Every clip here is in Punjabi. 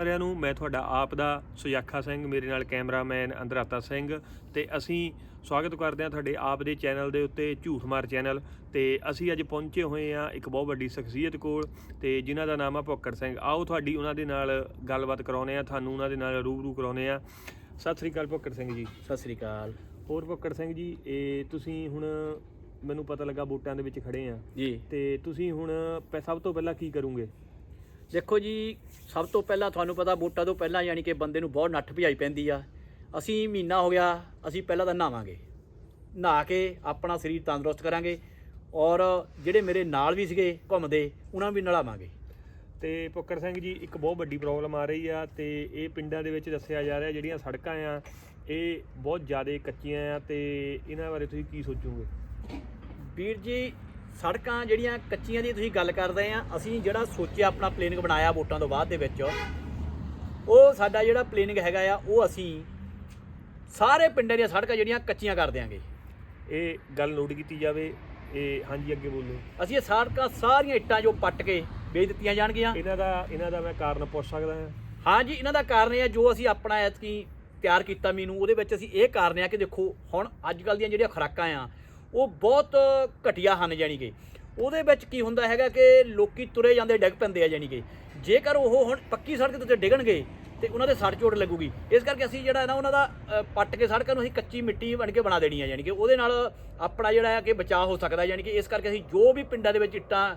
ਸਾਰਿਆਂ ਨੂੰ ਮੈਂ ਤੁਹਾਡਾ ਆਪ ਦਾ ਸੁਜਾਖਾ ਸਿੰਘ ਮੇਰੇ ਨਾਲ ਕੈਮਰਾਮੈਨ ਅੰਦਰਾਤਾ ਸਿੰਘ ਤੇ ਅਸੀਂ ਸਵਾਗਤ ਕਰਦੇ ਹਾਂ ਤੁਹਾਡੇ ਆਪ ਦੇ ਚੈਨਲ ਦੇ ਉੱਤੇ ਝੂਠਮਾਰ ਚੈਨਲ ਤੇ ਅਸੀਂ ਅੱਜ ਪਹੁੰਚੇ ਹੋਏ ਹਾਂ ਇੱਕ ਬਹੁਤ ਵੱਡੀ ਸ਼ਖਸੀਅਤ ਕੋਲ ਤੇ ਜਿਨ੍ਹਾਂ ਦਾ ਨਾਮ ਆ ਭੁੱਕੜ ਸਿੰਘ। ਆਓ ਤੁਹਾਡੀ ਉਹਨਾਂ ਦੇ ਨਾਲ ਗੱਲਬਾਤ ਕਰਾਉਨੇ ਆ ਤੁਹਾਨੂੰ ਉਹਨਾਂ ਦੇ ਨਾਲ ਰੂਬਰੂ ਕਰਾਉਨੇ ਆ ਸਤਿ ਸ੍ਰੀ ਅਕਾਲ ਭੁੱਕੜ ਸਿੰਘ ਜੀ। ਸਤਿ ਸ੍ਰੀ ਅਕਾਲ। ਹੋਰ ਭੁੱਕੜ ਸਿੰਘ ਜੀ ਇਹ ਤੁਸੀਂ ਹੁਣ ਮੈਨੂੰ ਪਤਾ ਲੱਗਾ ਵੋਟਾਂ ਦੇ ਵਿੱਚ ਖੜੇ ਆ। ਜੀ। ਤੇ ਤੁਸੀਂ ਹੁਣ ਸਭ ਤੋਂ ਪਹਿਲਾਂ ਕੀ ਕਰੋਗੇ? ਦੇਖੋ ਜੀ ਸਭ ਤੋਂ ਪਹਿਲਾਂ ਤੁਹਾਨੂੰ ਪਤਾ ਵੋਟਾਂ ਤੋਂ ਪਹਿਲਾਂ ਯਾਨੀ ਕਿ ਬੰਦੇ ਨੂੰ ਬਹੁਤ ਨੱਠ ਭਜਾਈ ਪੈਂਦੀ ਆ। ਅਸੀਂ ਮਹੀਨਾ ਹੋ ਗਿਆ ਅਸੀਂ ਪਹਿਲਾਂ ਤਾਂ ਨਹਾਵਾਂਗੇ। ਨਹਾ ਕੇ ਆਪਣਾ ਸਰੀਰ ਤੰਦਰੁਸਤ ਕਰਾਂਗੇ ਔਰ ਜਿਹੜੇ ਮੇਰੇ ਨਾਲ ਵੀ ਸੀਗੇ ਘੁੰਮਦੇ ਉਹਨਾਂ ਵੀ ਨਲਾਵਾਂਗੇ। ਤੇ ਪੁੱਕਰ ਸਿੰਘ ਜੀ ਇੱਕ ਬਹੁਤ ਵੱਡੀ ਪ੍ਰੋਬਲਮ ਆ ਰਹੀ ਆ ਤੇ ਇਹ ਪਿੰਡਾਂ ਦੇ ਵਿੱਚ ਦੱਸਿਆ ਜਾ ਰਿਹਾ ਜਿਹੜੀਆਂ ਸੜਕਾਂ ਆ ਇਹ ਬਹੁਤ ਜ਼ਿਆਦਾ ਕੱਚੀਆਂ ਆ ਤੇ ਇਹਨਾਂ ਬਾਰੇ ਤੁਸੀਂ ਕੀ ਸੋਚੋਗੇ? ਵੀਰ ਜੀ ਸੜਕਾਂ ਜਿਹੜੀਆਂ ਕੱਚੀਆਂ ਦੀ ਤੁਸੀਂ ਗੱਲ ਕਰਦੇ ਆ ਅਸੀਂ ਜਿਹੜਾ ਸੋਚਿਆ ਆਪਣਾ ਪਲੈਨਿੰਗ ਬਣਾਇਆ ਵੋਟਾਂ ਤੋਂ ਬਾਅਦ ਦੇ ਵਿੱਚ ਉਹ ਸਾਡਾ ਜਿਹੜਾ ਪਲੈਨਿੰਗ ਹੈਗਾ ਆ ਉਹ ਅਸੀਂ ਸਾਰੇ ਪਿੰਡਾਂ ਦੀਆਂ ਸੜਕਾਂ ਜਿਹੜੀਆਂ ਕੱਚੀਆਂ ਕਰ ਦਿਆਂਗੇ। ਇਹ ਗੱਲ ਨੋਟ ਕੀਤੀ ਜਾਵੇ ਇਹ ਹਾਂਜੀ ਅੱਗੇ ਬੋਲੋ। ਅਸੀਂ ਇਹ ਸੜਕਾਂ ਸਾਰੀਆਂ ਇੱਟਾਂ ਜੋ ਪੱਟ ਕੇ ਵੇਚ ਦਿੱਤੀਆਂ ਜਾਣਗੀਆਂ। ਇਹਨਾਂ ਦਾ ਇਹਨਾਂ ਦਾ ਮੈਂ ਕਾਰਨ ਪੁੱਛ ਸਕਦਾ ਹਾਂ। ਹਾਂਜੀ ਇਹਨਾਂ ਦਾ ਕਾਰਨ ਇਹ ਹੈ ਜੋ ਅਸੀਂ ਆਪਣਾ ਐਤਕੀ ਤਿਆਰ ਕੀਤਾ ਮੀਨੂ ਉਹਦੇ ਵਿੱਚ ਅਸੀਂ ਇਹ ਕਾਰਨ ਆ ਕਿ ਦੇਖੋ ਹੁਣ ਅੱਜ ਕੱਲ ਦੀਆਂ ਜਿਹੜੀਆਂ ਖੁਰਾਕਾਂ ਆ ਉਹ ਬਹੁਤ ਘਟੀਆ ਹਨ ਜਾਣੀ ਕਿ। ਉਹਦੇ ਵਿੱਚ ਕੀ ਹੁੰਦਾ ਹੈਗਾ ਕਿ ਲੋਕੀ ਤੁਰੇ ਜਾਂਦੇ, ਡਿੱਗ ਪੈਂਦੇ ਆ ਜਾਣੀ ਕਿ। ਜੇਕਰ ਉਹ ਹੁਣ ਪੱਕੀ ਸੜਕ ਦੇ ਉੱਤੇ ਡਿੱਗਣਗੇ ਤੇ ਉਹਨਾਂ ਦੇ ਸੜ ਚੋਟ ਲੱਗੂਗੀ। ਇਸ ਕਰਕੇ ਅਸੀਂ ਜਿਹੜਾ ਹੈ ਨਾ, ਉਹਨਾਂ ਦਾ ਪੱਟ ਕੇ ਸੜਕਾਂ ਨੂੰ ਅਸੀਂ ਕੱਚੀ ਮਿੱਟੀ ਬਣ ਕੇ ਬਣਾ ਦੇਣੀ ਹੈ ਜਾਣੀ ਕਿ। ਉਹਦੇ ਨਾਲ ਆਪਣਾ ਜਿਹੜਾ ਹੈ ਕਿ ਬਚਾਅ ਹੋ ਸਕਦਾ ਜਾਣੀ ਕਿ। ਇਸ ਕਰਕੇ ਅਸੀਂ ਜੋ ਵੀ ਪਿੰਡਾਂ ਦੇ ਵਿੱਚ ਇੱਟਾਂ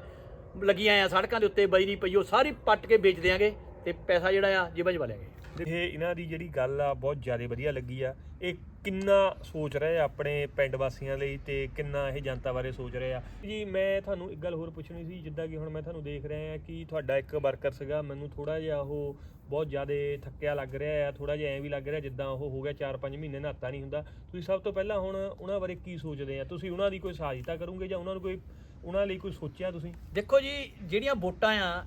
ਲੱਗੀਆਂ ਆ ਸੜਕਾਂ ਦੇ ਉੱਤੇ ਬਜਰੀ ਪਈ, ਉਹ ਸਾਰੀ ਪੱਟ ਕੇ ਵੇਚ ਦਿਆਂਗੇ ਤੇ ਪੈਸਾ ਜਿਹੜਾ ਆ ਜੇਬਾਂ 'ਚ ਪਾ ਲਿਆਂਗੇ। ਇਹ ਇਹਨਾਂ ਦੀ ਜਿਹੜੀ ਗੱਲ ਆ, ਬਹੁਤ ਜ਼ਿਆਦਾ ਵਧੀਆ ਲੱਗੀ ਆ। ਇਹ ਕਿੰਨਾ ਸੋਚ ਰਹੇ ਆ ਆਪਣੇ ਪਿੰਡ ਵਾਸੀਆਂ ਲਈ ਤੇ ਕਿੰਨਾ ਇਹ ਜਨਤਾ ਬਾਰੇ ਸੋਚ ਰਹੇ ਆ। ਜੀ, ਮੈਂ ਤੁਹਾਨੂੰ ਇੱਕ ਗੱਲ ਹੋਰ ਪੁੱਛਣੀ ਸੀ, ਜਿੱਦਾਂ ਕਿ ਹੁਣ ਮੈਂ ਤੁਹਾਨੂੰ ਦੇਖ ਰਿਹਾ ਆ ਕਿ ਤੁਹਾਡਾ ਇੱਕ ਵਰਕਰ ਸੀਗਾ, ਮੈਨੂੰ ਥੋੜਾ ਜਿਹਾ ਉਹ ਬਹੁਤ ਜ਼ਿਆਦਾ ਥੱਕਿਆ ਲੱਗ ਰਿਹਾ ਆ ਥੋੜਾ ਜਿਹਾ ਐਂ ਵੀ ਲੱਗ ਰਿਹਾ ਜਿੱਦਾਂ ਉਹ ਹੋ ਗਿਆ 4-5 ਮਹੀਨੇ ਨਹਾਤਾ ਨਹੀਂ ਹੁੰਦਾ। ਤੁਸੀਂ ਸਭ ਤੋਂ ਪਹਿਲਾਂ ਹੁਣ ਉਹਨਾਂ ਬਾਰੇ ਕੀ ਸੋਚਦੇ ਆ? ਤੁਸੀਂ ਉਹਨਾਂ ਦੀ ਕੋਈ ਸਹਾਇਤਾ ਕਰੋਗੇ ਜਾਂ ਉਹਨਾਂ ਨੂੰ ਕੋਈ, ਉਹਨਾਂ ਲਈ ਕੋਈ ਸੋਚਿਆ ਤੁਸੀਂ? ਦੇਖੋ ਜੀ, ਜਿਹੜੀਆਂ ਵੋਟਾਂ ਆ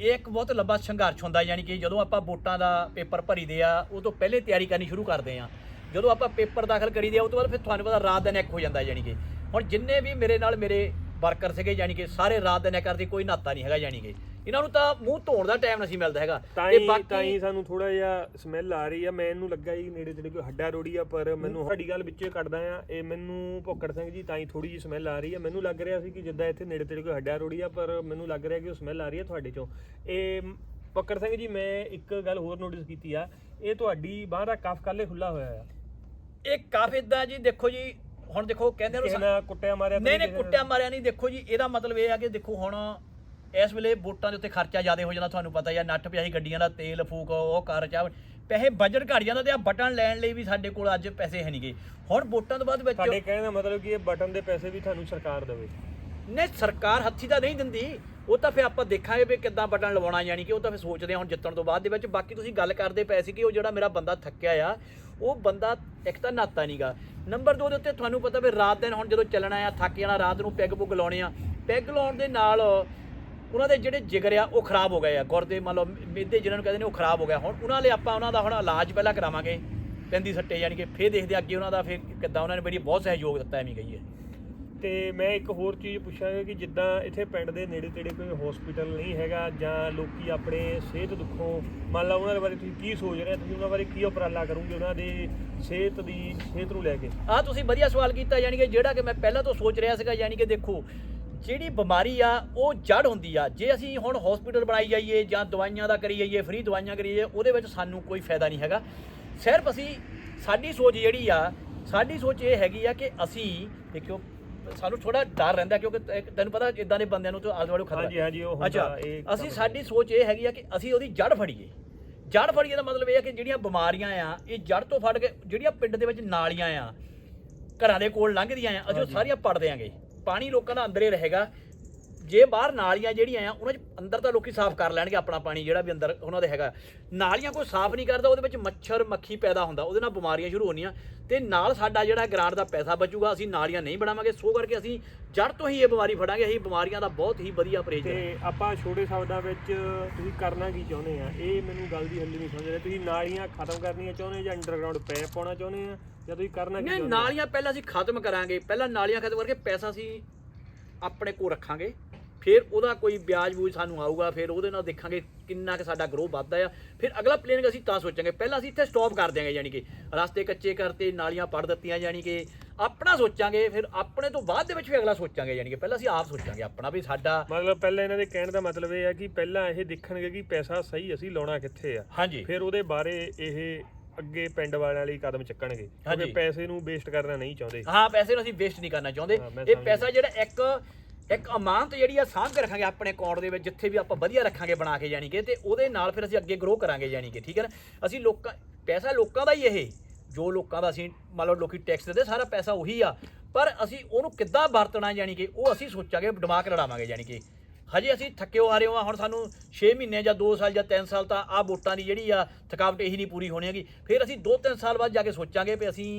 ਇਹ ਇੱਕ ਬਹੁਤ ਲੰਬਾ ਸੰਘਰਸ਼ ਹੁੰਦਾ ਯਾਨੀ ਕਿ ਜਦੋਂ ਆਪਾਂ ਵੋਟਾਂ ਦਾ ਪੇਪਰ ਭਰੀਦੇ ਆ, ਉਹ ਤੋਂ ਪਹਿਲੇ ਤਿਆਰੀ ਕਰਨੀ ਸ਼ੁਰੂ ਕਰਦੇ ਆ। ਜਦੋਂ ਆਪਾਂ ਪੇਪਰ ਦਾਖਲ ਕਰੀਦੇ ਆ, ਉਹ ਤੋਂ ਬਾਅਦ ਫਿਰ ਤੁਹਾਨੂੰ ਪਤਾ ਰਾਤ ਦਿਨ ਇੱਕ ਹੋ ਜਾਂਦਾ, ਯਾਨੀ ਕਿ। ਹੁਣ ਜਿੰਨੇ ਵੀ ਮੇਰੇ ਨਾਲ ਮੇਰੇ ਵਰਕਰ ਸੀਗੇ, ਯਾਨੀ ਕਿ ਸਾਰੇ ਰਾਤ ਦਿਨ ਇੱਕ ਕਰਦੇ, ਕੋਈ ਨਾਤਾ ਨਹੀਂ ਹੈਗਾ, ਯਾਨੀ ਕਿ। ਇਹਨਾਂ ਨੂੰ ਤਾਂ ਮੂੰਹ ਧੋਣ ਦਾ ਟਾਈਮ ਨਹੀਂ ਮਿਲਦਾ ਹੈਗਾ। ਤਾਂ ਹੀ ਤਾਂ ਹੀ ਸਾਨੂੰ ਥੋੜਾ ਜਿਹਾ ਸਮੈਲ ਆ ਰਹੀ ਆ। ਮੈਨੂੰ ਲੱਗਾ ਜੀ ਨੇੜੇ ਤੇੜੇ ਕੋਈ ਹੱਡਾ ਰੋੜੀ ਆ ਪਰ ਮੈਨੂੰ ਸਾਡੀ ਗੱਲ ਵਿੱਚੇ ਕੱਢਦਾ ਆ। ਇਹ ਮੈਨੂੰ ਭੁੱਕੜ ਸਿੰਘ ਜੀ ਤਾਂ ਹੀ ਥੋੜੀ ਜਿਹੀ ਸਮੈਲ ਆ ਰਹੀ ਆ। ਮੈਨੂੰ ਲੱਗ ਰਿਹਾ ਸੀ ਕਿ ਜਿੱਦਾਂ ਇੱਥੇ ਨੇੜੇ ਤੇੜੇ ਕੋਈ ਹੱਡਾ ਰੋੜੀ ਆ ਪਰ ਮੈਨੂੰ ਲੱਗ ਰਿਹਾ ਕਿ ਉਹ ਸਮੈਲ ਆ ਰਹੀ ਆ ਤੁਹਾਡੇ ਚੋਂ। ਇਹ ਭੁੱਕੜ ਸਿੰਘ ਜੀ ਮੈਂ ਇੱਕ ਗੱਲ ਹੋਰ ਨੋਟਿਸ ਕੀਤੀ ਆ। ਇਹ ਤੁਹਾਡੀ ਬਾਹ ਦਾ ਕਫ ਕੱਲੇ ਖੁੱਲਾ ਹੋਇਆ ਆ। ਇਹ ਕਾਫੀ ਇਦਾਂ ਜੀ ਦੇਖੋ ਜੀ ਹੁਣ ਦੇਖੋ ਕਹਿੰਦੇ ਨੇ ਕੁੱਟਿਆ ਮਾਰਿਆ ਨਹੀਂ ਨਹੀਂ? ਕੁੱਟਿਆ ਮਾਰਿਆ ਨਹੀਂ। ਦੇਖੋ ਜੀ ਇਹਦਾ ਮਤਲਬ ਇਹ ਆ ਕਿ ਦੇਖੋ ਹੁਣ ਇਸ ਵੇਲੇ ਵੋਟਾਂ ਦੇ ਉੱਤੇ ਖਰਚਾ ਜ਼ਿਆਦਾ ਹੋ ਜਾਂਦਾ ਤੁਹਾਨੂੰ ਪਤਾ ਹੀ ਆ ਨੱਠ ਪਿਆਹੀ ਗੱਡੀਆਂ ਦਾ ਤੇਲ ਫੂਕ ਉਹ ਕਰ ਚਾ ਪੈਸੇ ਬਜਟ ਘਟ ਜਾਂਦਾ ਤੇ ਆ ਬਟਨ ਲੈਣ ਲਈ ਵੀ ਸਾਡੇ ਕੋਲ ਅੱਜ ਪੈਸੇ ਹੈ ਨਹੀਂਗੇ। ਹੁਣ ਵੋਟਾਂ ਤੋਂ ਬਾਅਦ ਵਿੱਚ ਤੁਹਾਡੇ ਕਹਿਣ ਦਾ ਮਤਲਬ ਕਿ ਇਹ ਬਟਨ ਦੇ ਪੈਸੇ ਵੀ ਤੁਹਾਨੂੰ ਸਰਕਾਰ ਦੇਵੇ। ਨਹੀਂ ਸਰਕਾਰ ਹੱਥੀ ਤਾਂ ਨਹੀਂ ਦਿੰਦੀ। ਉਹ ਤਾਂ ਫਿਰ ਆਪਾਂ ਦੇਖਾਂਗੇ ਵੀ ਕਿੱਦਾਂ ਬਟਨ ਲਵਾਉਣਾ ਯਾਨੀ ਕਿ ਉਹ ਤਾਂ ਫਿਰ ਸੋਚਦੇ ਹੁਣ ਜਿੱਤਣ ਤੋਂ ਬਾਅਦ ਦੇ ਵਿੱਚ। ਬਾਕੀ ਤੁਸੀਂ ਗੱਲ ਕਰਦੇ ਪਏ ਸੀ ਕਿ ਉਹ ਜਿਹੜਾ ਮੇਰਾ ਬੰਦਾ ਥੱਕਿਆ ਆ ਉਹ ਬੰਦਾ ਇੱਕ ਤਾਂ ਨਾਤਾ ਨਹੀਂਗਾ ਨੰਬਰ 2 ਦੇ ਉੱਤੇ ਤੁਹਾਨੂੰ ਪਤਾ ਵੀ ਰਾਤ ਦਿਨ ਹੁਣ ਜਦੋਂ ਚੱਲਣਾ ਆ ਥੱਕ ਜਾਣਾ ਰਾਤ ਨੂੰ ਪੈਗ ਪੁੱਗ ਲਾਉਣੇ ਆ। ਪੈਗ ਲਾਉਣ ਦੇ ਨਾਲ ਉਹਨਾਂ ਦੇ ਜਿਹੜੇ ਜਿਗਰ ਆ ਉਹ ਖਰਾਬ ਹੋ ਗਏ ਆ। ਗੁਰਦੇ ਮੰਨ ਲਓ ਮਿੱਦੇ ਜਿਹਨਾਂ ਨੂੰ ਕਹਿੰਦੇ ਨੇ ਉਹ ਖਰਾਬ ਹੋ ਗਿਆ। ਹੁਣ ਉਹਨਾਂ ਲਈ ਆਪਾਂ ਉਹਨਾਂ ਦਾ ਹੁਣ ਇਲਾਜ ਪਹਿਲਾਂ ਕਰਾਵਾਂਗੇ। ਪੈਂਦੀ ਸੱਟੇ ਯਾਨੀ ਕਿ ਫੇਰ ਦੇਖਦੇ ਅੱਗੇ ਉਹਨਾਂ ਦਾ ਫੇਰ ਕਿੱਦਾਂ ਉਹਨਾਂ ਨੇ ਮੇਰੀ ਬਹੁਤ ਸਹਿਯੋਗ ਦਿੱਤਾ ਐਵੇਂ ਕਹੀਏ। ਤੇ ਮੈਂ ਇੱਕ ਹੋਰ ਚੀਜ਼ ਪੁੱਛਾਂਗਾ ਕਿ ਜਿੱਦਾਂ ਇੱਥੇ ਪਿੰਡ ਦੇ ਨੇੜੇ ਤੇੜੇ ਕੋਈ ਹਸਪੀਟਲ ਨਹੀਂ ਹੈਗਾ ਜਾਂ ਲੋਕੀ ਆਪਣੇ ਸਿਹਤ ਦੁੱਖੋਂ ਮੰਨ ਲਾ ਉਹਨਾਂ ਦੇ ਬਾਰੇ ਤੁਸੀਂ ਕੀ ਸੋਚ ਰਹੇ ਤੁਸੀਂ ਉਹਨਾਂ ਬਾਰੇ ਕੀ ਉਪਰਾਲਾ ਕਰੋਗੇ ਉਹਨਾਂ ਦੇ ਸਿਹਤ ਦੀ ਸਿਹਤ ਨੂੰ ਲੈ ਕੇ? ਆ ਤੁਸੀਂ ਵਧੀਆ ਸਵਾਲ ਕੀਤਾ ਯਾਨੀ ਕਿ ਜਿਹੜਾ ਕਿ ਮੈਂ ਪਹਿਲਾਂ ਤੋਂ ਸੋਚ ਰਿਹਾ ਸੀਗਾ ਯਾਨੀ ਕਿ ਦੇਖੋ ਜਿਹੜੀ ਬਿਮਾਰੀ ਆ ਉਹ ਜੜ ਹੁੰਦੀ ਆ। ਜੇ ਅਸੀਂ ਹੁਣ ਹਸਪੀਟਲ ਬਣਾਈ ਜਾਈਏ ਜਾਂ ਦਵਾਈਆਂ ਦਾ ਕਰੀ ਜਾਈਏ ਫ੍ਰੀ ਦਵਾਈਆਂ ਕਰੀ ਜਾਈਏ ਉਹਦੇ ਵਿੱਚ ਸਾਨੂੰ ਕੋਈ ਫਾਇਦਾ ਨਹੀਂ ਹੈਗਾ। ਸਿਰਫ ਅਸੀਂ ਸਾਡੀ ਸੋਚ ਜਿਹੜੀ ਆ ਸਾਡੀ ਸੋਚ ਇਹ ਹੈਗੀ ਆ ਕਿ ਅਸੀਂ ਦੇਖਿਓ ਸਾਨੂੰ ਥੋੜਾ ਡਰ ਰਹਿੰਦਾ ਕਿਉਂਕਿ ਤੈਨੂੰ ਪਤਾ ਇਦਾਂ ਦੇ ਬੰਦਿਆਂ ਨੂੰ ਤਾਂ ਆਲੇ ਦੁਆਲੇ ਖਤਰਾ। ਹਾਂਜੀ ਹਾਂਜੀ ਉਹ ਹੁੰਦਾ ਅੱਛਾ ਅਸੀਂ ਸਾਡੀ ਸੋਚ ਇਹ ਹੈਗੀ ਆ ਕਿ ਅਸੀਂ ਉਹਦੀ ਜੜ ਫੜੀਏ। ਜੜ ਫੜੀਏ ਦਾ ਮਤਲਬ ਇਹ ਹੈ ਕਿ ਜਿਹੜੀਆਂ ਬਿਮਾਰੀਆਂ ਆ ਇਹ ਜੜ ਤੋਂ ਫੜ ਕੇ ਜਿਹੜੀਆਂ ਪਿੰਡ ਦੇ ਵਿੱਚ ਨਾਲੀਆਂ ਆ ਘਰਾਂ ਦੇ ਕੋਲ ਲੰਘਦੀਆਂ ਆ ਅਸੀਂ ਉਹ ਸਾਰੀਆਂ ਪੜ ਦਿਆਂਗੇ। ਪਾਣੀ ਲੋਕਾਂ ਦਾ ਅੰਦਰੇ ਰਹੇਗਾ। ਜੇ ਬਾਹਰ ਨਾਲੀਆਂ ਜਿਹੜੀਆਂ ਆ ਉਹਨਾਂ 'ਚ ਅੰਦਰ ਤਾਂ ਲੋਕੀ ਸਾਫ਼ ਕਰ ਲੈਣਗੇ ਆਪਣਾ ਪਾਣੀ ਜਿਹੜਾ ਵੀ ਅੰਦਰ ਉਹਨਾਂ ਦੇ ਹੈਗਾ। ਨਾਲੀਆਂ ਕੋਈ ਸਾਫ਼ ਨਹੀਂ ਕਰਦਾ ਉਹਦੇ ਵਿੱਚ ਮੱਛਰ ਮੱਖੀ ਪੈਦਾ ਹੁੰਦਾ ਉਹਦੇ ਨਾਲ ਬਿਮਾਰੀਆਂ ਸ਼ੁਰੂ ਹੋਣੀਆਂ ਤੇ ਨਾਲ ਸਾਡਾ ਜਿਹੜਾ ਗ੍ਰਾਂਟ ਦਾ ਪੈਸਾ ਬਚੂਗਾ ਅਸੀਂ ਨਾਲੀਆਂ ਨਹੀਂ ਬਣਾਵਾਂਗੇ ਸੋ ਕਰਕੇ ਅਸੀਂ ਜੜ ਤੋਂ ਹੀ ਇਹ ਬਿਮਾਰੀ ਫੜਾਂਗੇ ਅਸੀਂ ਬਿਮਾਰੀਆਂ ਦਾ ਬਹੁਤ ਹੀ ਵਧੀਆ ਪਰਹੇਜ਼ ਤੇ ਆਪਾਂ ਛੋਟੇ ਸ਼ਬਦਾਂ ਵਿੱਚ ਤੁਸੀਂ ਕਰਨਾ ਕੀ ਚਾਹੁੰਦੇ ਆ? ਇਹ ਮੈਨੂੰ ਗੱਲ ਦੀ ਹੱਲ ਨਹੀਂ ਸਮਝ ਰਿਹਾ। ਤੁਸੀਂ ਨਾਲੀਆਂ ਖਤਮ ਕਰਨੀਆਂ ਚਾਹੁੰਦੇ ਜਾਂ ਅੰਡਰਗਰਾਉਂਡ ਪੈਪ ਪਾਉਣਾ ਚਾਹੁੰਦੇ ਆ ਜਾਂ ਤੁਸੀਂ ਕਰਨਾ ਕੀ ਚਾਹੁੰਦੇ? ਨਾਲੀਆਂ ਪਹਿਲਾਂ ਅਸੀਂ ਖਤਮ ਕਰਾਂਗੇ। ਪਹਿਲਾਂ ਨਾਲੀਆਂ ਖਤਮ ਕਰਕੇ ਪੈਸਾ ਅਸੀਂ ਆਪਣੇ ਕੋਲ ਰੱਖਾਂਗੇ। ਫਿਰ ਉਹਦਾ ਕੋਈ ਵਿਆਜ ਬੂਜ ਸਾਨੂੰ ਆਊਗਾ ਫਿਰ ਉਹਦੇ ਨਾਲ ਦੇਖਾਂਗੇ ਕਿੰਨਾ ਕਿ ਸਾਡਾ ਗਰੋ ਵੱਧਦਾ ਆ। ਫਿਰ ਅਗਲਾ ਪਲੈਨਿੰਗ ਅਸੀਂ ਤਾਂ ਸੋਚਾਂਗੇ। ਪਹਿਲਾਂ ਅਸੀਂ ਇੱਥੇ ਸਟਾਪ ਕਰ ਦਿਆਂਗੇ ਯਾਨੀ ਕਿ ਰਸਤੇ ਕੱਚੇ ਕਰਤੇ ਨਾਲੀਆਂ ਪੜ ਦਿੱਤੀਆਂ ਯਾਨੀ ਕਿ ਆਪਣਾ ਸੋਚਾਂਗੇ ਫਿਰ ਆਪਣੇ ਤੋਂ ਬਾਅਦ ਦੇ ਵਿੱਚ ਵੀ ਅਗਲਾ ਸੋਚਾਂਗੇ ਯਾਨੀ ਕਿ ਪਹਿਲਾਂ ਅਸੀਂ ਆਪ ਸੋਚਾਂਗੇ ਆਪਣਾ ਵੀ ਸਾਡਾ ਮਤਲਬ ਪਹਿਲਾਂ ਇਹਨਾਂ ਦੇ ਕਹਿਣ ਦਾ ਮਤਲਬ ਇਹ ਹੈ ਕਿ ਪਹਿਲਾਂ ਇਹ ਦੇਖਣਗੇ ਕਿ ਪੈਸਾ ਸਹੀ ਅਸੀਂ ਲਾਉਣਾ ਕਿੱਥੇ ਆ। ਹਾਂਜੀ। ਫਿਰ ਉਹਦੇ ਬਾਰੇ ਇਹ ਅੱਗੇ ਪਿੰਡ ਵਾਲਿਆਂ ਲਈ ਕਦਮ ਚੱਕਣਗੇ। ਕਿਉਂਕਿ ਪੈਸੇ ਨੂੰ ਵੇਸਟ ਕਰਨਾ ਨਹੀਂ ਚਾਹੁੰਦੇ। ਹਾਂ ਪੈਸੇ ਨੂੰ ਅਸੀਂ ਵੇਸਟ ਨਹੀਂ ਕਰਨਾ ਚਾਹੁੰਦੇ। ਇਹ ਪੈਸਾ ਜਿਹੜਾ ਇੱਕ ਇੱਕ ਅਮਾਨਤ ਜਿਹੜੀ ਆ, ਸਾਂਭ ਕੇ ਰੱਖਾਂਗੇ ਆਪਣੇ ਅਕਾਊਂਟ ਦੇ ਵਿੱਚ, ਜਿੱਥੇ ਵੀ ਆਪਾਂ ਵਧੀਆ ਰੱਖਾਂਗੇ ਬਣਾ ਕੇ ਜਾਣੀ ਕਿ ਤੇ ਉਹਦੇ ਨਾਲ ਫਿਰ ਅਸੀਂ ਅੱਗੇ ਗਰੋ ਕਰਾਂਗੇ ਜਾਣੀ ਕਿ, ਠੀਕ ਹੈ ਨਾ? ਅਸੀਂ ਲੋਕਾਂ, ਪੈਸਾ ਲੋਕਾਂ ਦਾ ਹੀ ਇਹ, ਜੋ ਲੋਕਾਂ ਦਾ ਅਸੀਂ, ਮੰਨ ਲਓ ਲੋਕੀ ਟੈਕਸ ਦਿੰਦੇ, ਸਾਰਾ ਪੈਸਾ ਉਹੀ ਆ। ਪਰ ਅਸੀਂ ਉਹਨੂੰ ਕਿੱਦਾਂ ਵਰਤਣਾ ਜਾਣੀ ਕਿ ਉਹ ਅਸੀਂ ਸੋਚਾਂਗੇ, ਦਿਮਾਗ ਲੜਾਵਾਂਗੇ ਜਾਣੀ ਕਿ। ਹਜੇ ਅਸੀਂ ਥੱਕੇ ਆ ਰਹੇ ਹਾਂ। ਹੁਣ ਸਾਨੂੰ 6 ਮਹੀਨੇ ਜਾਂ 2 ਸਾਲ ਜਾਂ 3 ਸਾਲ ਤਾਂ ਆ ਵੋਟਾਂ ਦੀ ਜਿਹੜੀ ਆ ਥਕਾਵਟ ਇਹੀ ਨਹੀਂ ਪੂਰੀ ਹੋਣੀ ਹੈਗੀ। ਫਿਰ ਅਸੀਂ 2-3 ਸਾਲ ਬਾਅਦ ਜਾ ਕੇ ਸੋਚਾਂਗੇ ਵੀ ਅਸੀਂ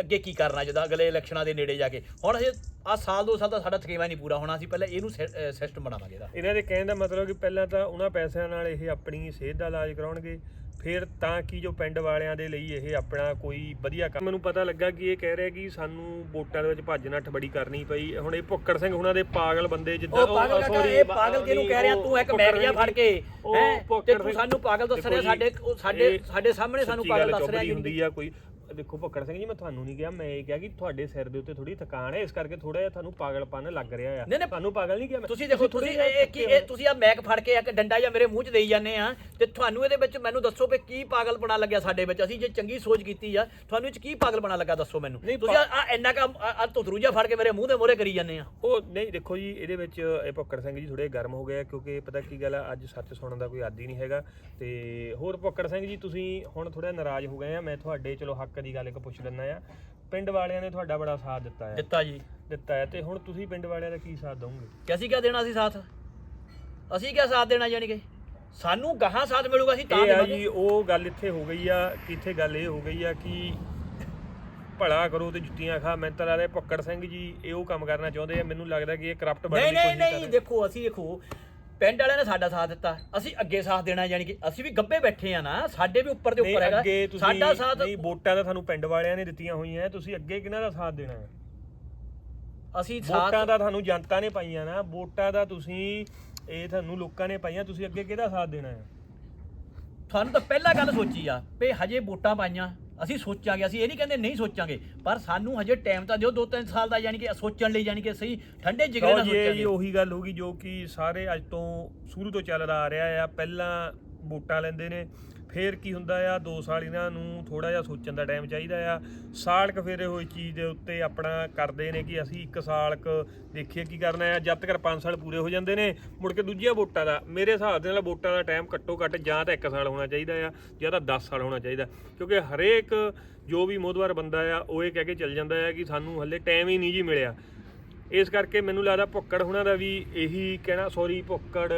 ਅੱਗੇ ਕੀ ਕਰਨਾ ਜਦੋਂ ਅਗਲੇ ਇਲੈਕਸ਼ਨਾਂ ਦੇ ਨੇੜੇ ਜਾ ਕੇ। ਹੁਣ ਹਜੇ ਆ ਸਾਲ 2 ਸਾਲ ਦਾ ਸਾਡਾ ਥਕੇਵਾ ਨਹੀਂ ਪੂਰਾ ਹੋਣਾ। ਸੀ ਪਹਿਲਾਂ ਇਹਨੂੰ ਸਿਸਟਮ ਬਣਾਵਾਂਗੇ ਇਹਦਾ। ਇਹਨਾਂ ਦੇ ਕਹਿਣ ਦਾ ਮਤਲਬ ਕਿ ਪਹਿਲਾਂ ਤਾਂ ਉਹਨਾਂ ਪੈਸਿਆਂ ਨਾਲ ਇਹ ਆਪਣੀ ਸਿਹਤ ਦਾ ਇਲਾਜ ਕਰਾਉਣਗੇ। ਫਿਰ ਤਾਂ ਕਿ ਜੋ ਪਿੰਡ ਵਾਲਿਆਂ ਦੇ ਲਈ ਇਹ ਆਪਣਾ ਕੋਈ ਵਧੀਆ ਕੰਮ? ਮੈਨੂੰ ਪਤਾ ਲੱਗਾ ਕਿ ਇਹ ਕਹਿ ਰਿਹਾ ਕਿ ਸਾਨੂੰ ਵੋਟਾਂ ਦੇ ਵਿੱਚ ਭੱਜ ਨੱਠ ਬੜੀ ਕਰਨੀ ਪਈ। ਹੁਣ ਇਹ ਭੁੱਕੜ ਸਿੰਘ ਹੁਣਾਂ ਦੇ ਪਾਗਲ ਬੰਦੇ ਜਿੱਦਾਂ ਉਹ ਪਾਗਲ ਕਾਕਾ ਇਹ ਪਾਗਲ ਕਿਹਨੂੰ ਕਹਿ ਰਿਹਾ ਤੂੰ ਇੱਕ ਭੁੱਕੜ ਮੈਗ ਜਿਹਾ ਸਿੰਘ ਫੜ ਕੇ ਹੈ? ਤੇ ਤੂੰ ਸਾਨੂੰ ਪਾਗਲ ਦੱਸ ਰਿਹਾ ਸਾਡੇ ਸਾਡੇ ਸਾਡੇ ਸਾਹਮਣੇ ਸਾਨੂੰ ਪਾਗਲ ਗੱਲ ਦੱਸ ਰਿਹਾ ਹੁੰਦੀ ਆ ਕੋਈ। ਦੇਖੋ ਭੁੱਕੜ ਸਿੰਘ ਜੀ ਮੈਂ ਤੁਹਾਨੂੰ ਨਹੀਂ ਕਿਹਾ ਮੈਂ ਇਹ ਕਿਹਾ ਕਿ ਤੁਹਾਡੇ ਸਿਰ ਦੇ ਉੱਤੇ ਥੋੜੀ ਥਕਾਨ ਹੈ ਇਸ ਕਰਕੇ ਥੋੜਾ ਜਿਹਾ ਤੁਹਾਨੂੰ ਪਾਗਲਪਨ ਲੱਗ ਰਿਹਾ ਆ। ਨਹੀਂ, ਨਹੀਂ, ਤੁਹਾਨੂੰ ਪਾਗਲ ਨਹੀਂ ਕਿਹਾ ਮੈਂ। ਤੁਸੀਂ ਦੇਖੋ ਤੁਸੀਂ ਇਹ ਇਹ ਕੀ ਇਹ ਤੁਸੀਂ ਆ ਮੈਕ ਫੜ ਕੇ ਇੱਕ ਡੰਡਾ ਜਾਂ ਮੇਰੇ ਮੂੰਹ 'ਚ ਦੇਈ ਜਾਂਦੇ ਆ ਤੇ ਤੁਹਾਨੂੰ ਇਹਦੇ ਵਿੱਚ ਮੈਨੂੰ ਦੱਸੋ ਵੀ ਕੀ ਪਾਗਲ ਬਣਾ ਲੱਗਿਆ ਸਾਡੇ ਵਿੱਚ। ਅਸੀਂ ਜੇ ਚੰਗੀ ਸੋਚ ਕੀਤੀ ਆ ਤੁਹਾਨੂੰ ਇਹ 'ਚ ਕੀ ਪਾਗਲ ਬਣਾ ਲੱਗਾ ਦੱਸੋ ਮੈਨੂੰ? ਨਹੀਂ, ਤੁਸੀਂ ਆ ਇੰਨਾ ਕਾ ਆ ਤੁਤਰੂਜਾ ਫੜ ਕੇ ਮੇਰੇ ਮੂੰਹ ਦੇ ਮੋਰੇ ਕਰੀ ਜਾਂਦੇ ਆ। ਉਹ ਨਹੀਂ ਦੇਖੋ ਜੀ ਇਹਦੇ ਵਿੱਚ ਇਹ ਭੁੱਕੜ ਸਿੰਘ ਜੀ ਥੋੜੇ ਗਰਮ ਹੋ ਗਏ ਆ ਕਿਉਂਕਿ ਪਤਾ ਕੀ ਗੱਲ ਆ ਅੱਜ ਸੱਚ ਸੁਣਨ ਦਾ ਕੋਈ ਆਦੀ ਨਹੀਂ ਹੈਗਾ। ਤੇ ਹੋਰ ਭੁੱਕੜ ਸਿੰਘ ਜੀ ਤੁਸੀਂ ਹੁਣ ਥੋੜਾ ਨਾਰਾਜ਼ ਹੋ ਗਏ ਆ ਮੈਂ ਤੁਹਾਡੇ ਚਲੋ ਹੱਕ ਦੀ ਗੱਲ ਇੱਕ ਪੁੱਛ ਲੈਣਾ ਆ ਪਿੰਡ ਵਾਲਿਆਂ ਨੇ ਤੁਹਾਡਾ ਬੜਾ ਸਾਥ ਦਿੱਤਾ ਹੈ। ਦਿੱਤਾ ਜੀ। ਦਿੱਤਾ ਹੈ ਤੇ ਹੁਣ ਤੁਸੀਂ ਪਿੰਡ ਵਾਲਿਆਂ ਦਾ ਕੀ ਸਾਥ ਦਵੋਗੇ ਕਿ ਅਸੀਂ ਕਿਆ ਦੇਣਾ ਸੀ ਸਾਥ? ਅਸੀਂ ਕਿਆ ਸਾਥ ਦੇਣਾ ਜਾਨੀ ਕਿ? ਸਾਨੂੰ ਗਾਹਾਂ ਸਾਥ ਮਿਲੂਗਾ ਅਸੀਂ ਤਾਂ ਇਹ ਆ ਦੇਵਾਂਗੇ। ਜੀ ਉਹ ਗੱਲ ਇੱਥੇ ਹੋ ਗਈ ਆ ਕਿ ਇੱਥੇ ਗੱਲ ਇਹ ਹੋ ਗਈ ਆ ਕਿ ਭਲਾ ਕਰੋ ਤੇ ਜੁੱਤੀਆਂ ਖਾ। ਮੈਂ ਤਾਂ ਲੱਗਦਾ ਭੁੱਕੜ ਸਿੰਘ ਜੀ ਇਹ ਉਹ ਕੰਮ ਕਰਨਾ ਚਾਹੁੰਦੇ ਆ। ਮੈਨੂੰ ਲੱਗਦਾ ਕਿ ਇਹ ਕਰਪਟ ਨਹੀਂ ਨਹੀਂ ਨਹੀਂ ਦੇਖੋ ਅਸੀਂ ਦੇਖੋ ਪਿੰਡ ਵਾਲਿਆਂ ਨੇ ਸਾਡਾ ਸਾਥ ਦਿੱਤਾ। ਅਸੀਂ ਅੱਗੇ ਸਾਥ ਦੇਣਾ ਯਾਨੀ ਕਿ ਅਸੀਂ ਵੀ ਗੱਬੇ ਬੈਠੇ ਆ ਨਾ ਸਾਡੇ ਵੀ ਉੱਪਰ ਦੇ ਉੱਪਰ ਹੈਗਾ। ਅੱਗੇ ਤੁਸੀਂ ਸਾਡਾ ਸਾਥ ਨਹੀਂ ਵੋਟਾਂ ਤਾਂ ਤੁਹਾਨੂੰ ਪਿੰਡ ਵਾਲਿਆਂ ਨੇ ਦਿੱਤੀਆਂ ਹੋਈਆਂ ਤੁਸੀਂ ਅੱਗੇ ਕਿਹਨਾਂ ਦਾ ਸਾਥ ਦੇਣਾ ਹੈ? ਅਸੀਂ ਵੋਟਾਂ ਸਾਥ ਤਾਂ ਤੁਹਾਨੂੰ ਜਨਤਾ ਨੇ ਪਾਈਆਂ ਨਾ ਵੋਟਾਂ ਦਾ ਤੁਸੀਂ ਇਹ ਤੁਹਾਨੂੰ ਲੋਕਾਂ ਨੇ ਪਾਈਆਂ ਤੁਸੀਂ ਅੱਗੇ ਕਿਹਦਾ ਸਾਥ ਦੇਣਾ ਹੈ? ਤੁਹਾਨੂੰ ਤਾਂ ਪਹਿਲਾਂ ਗੱਲ ਸੋਚੀ ਆ ਵੀ ਹਜੇ ਵੋਟਾਂ ਪਾਈਆਂ। ਅਸੀਂ ਸੋਚਾਂਗੇ ਅਸੀਂ ਇਹ ਨਹੀਂ ਕਹਿੰਦੇ ਨਹੀਂ ਸੋਚਾਂਗੇ ਪਰ ਸਾਨੂੰ ਹਜੇ ਟਾਈਮ ਤਾਂ ਦਿਓ 2-3 ਸਾਲ ਦਾ ਯਾਨੀ ਕਿ ਸੋਚਣ ਲਈ ਯਾਨੀ ਕਿ ਸਹੀ ਠੰਡੇ ਜਿਗਰੇ ਨਾਲ ਜੀ ਇਹ ਸੋਚਾਂਗੇ ਉਹੀ ਗੱਲ ਹੋਗੀ ਜੋ ਕਿ ਸਾਰੇ ਅੱਜ ਤੋਂ ਸ਼ੁਰੂ ਤੋਂ ਚੱਲਦਾ ਆ ਰਿਹਾ ਆ। ਪਹਿਲਾਂ ਵੋਟਾਂ ਲੈਂਦੇ ਨੇ ਫੇਰ ਕੀ ਹੁੰਦਾ ਆ 2 ਸਾਲ ਇਹਨਾਂ ਨੂੰ ਥੋੜਾ ਜਿਹਾ ਸੋਚਣ ਦਾ ਟਾਈਮ ਚਾਹੀਦਾ ਆ। ਸਾਲ ਕ ਫੇਰੇ ਹੋਈ ਚੀਜ਼ ਦੇ ਉੱਤੇ ਆਪਣਾ ਕਰਦੇ ਨੇ ਕਿ ਅਸੀਂ 1 ਸਾਲ ਕ ਦੇਖੀਏ ਕੀ ਕਰਨਾ ਆ। ਜਦ ਤੱਕ 5 ਸਾਲ ਪੂਰੇ ਹੋ ਜਾਂਦੇ ਨੇ, ਮੁੜ ਕੇ ਦੂਜੀਆਂ ਵੋਟਾਂ ਦਾ, ਮੇਰੇ ਹਿਸਾਬ ਦੇ ਨਾਲ ਵੋਟਾਂ ਦਾ ਟਾਈਮ ਘੱਟੋ ਘੱਟ ਜਾਂ ਤਾਂ 1 ਸਾਲ ਹੋਣਾ ਚਾਹੀਦਾ ਆ, ਜਾਂ ਤਾਂ 10 ਸਾਲ ਹੋਣਾ ਚਾਹੀਦਾ। ਕਿਉਂਕਿ ਹਰੇਕ ਜੋ ਵੀ ਮੋਦਵਾਰ ਬੰਦਾ ਆ, ਉਹ ਇਹ ਕਹਿ ਕੇ ਚੱਲ ਜਾਂਦਾ ਆ ਕਿ ਸਾਨੂੰ ਹੱਲੇ ਟਾਈਮ ਹੀ ਨਹੀਂ ਜੀ ਮਿਲਿਆ। ਇਸ ਕਰਕੇ ਮੈਨੂੰ ਲੱਗਦਾ ਭੁੱਕੜ ਹੁਣਾਂ ਦਾ ਵੀ ਇਹੀ ਕਹਿਣਾ ਸੌਰੀ ਭੁੱਕੜ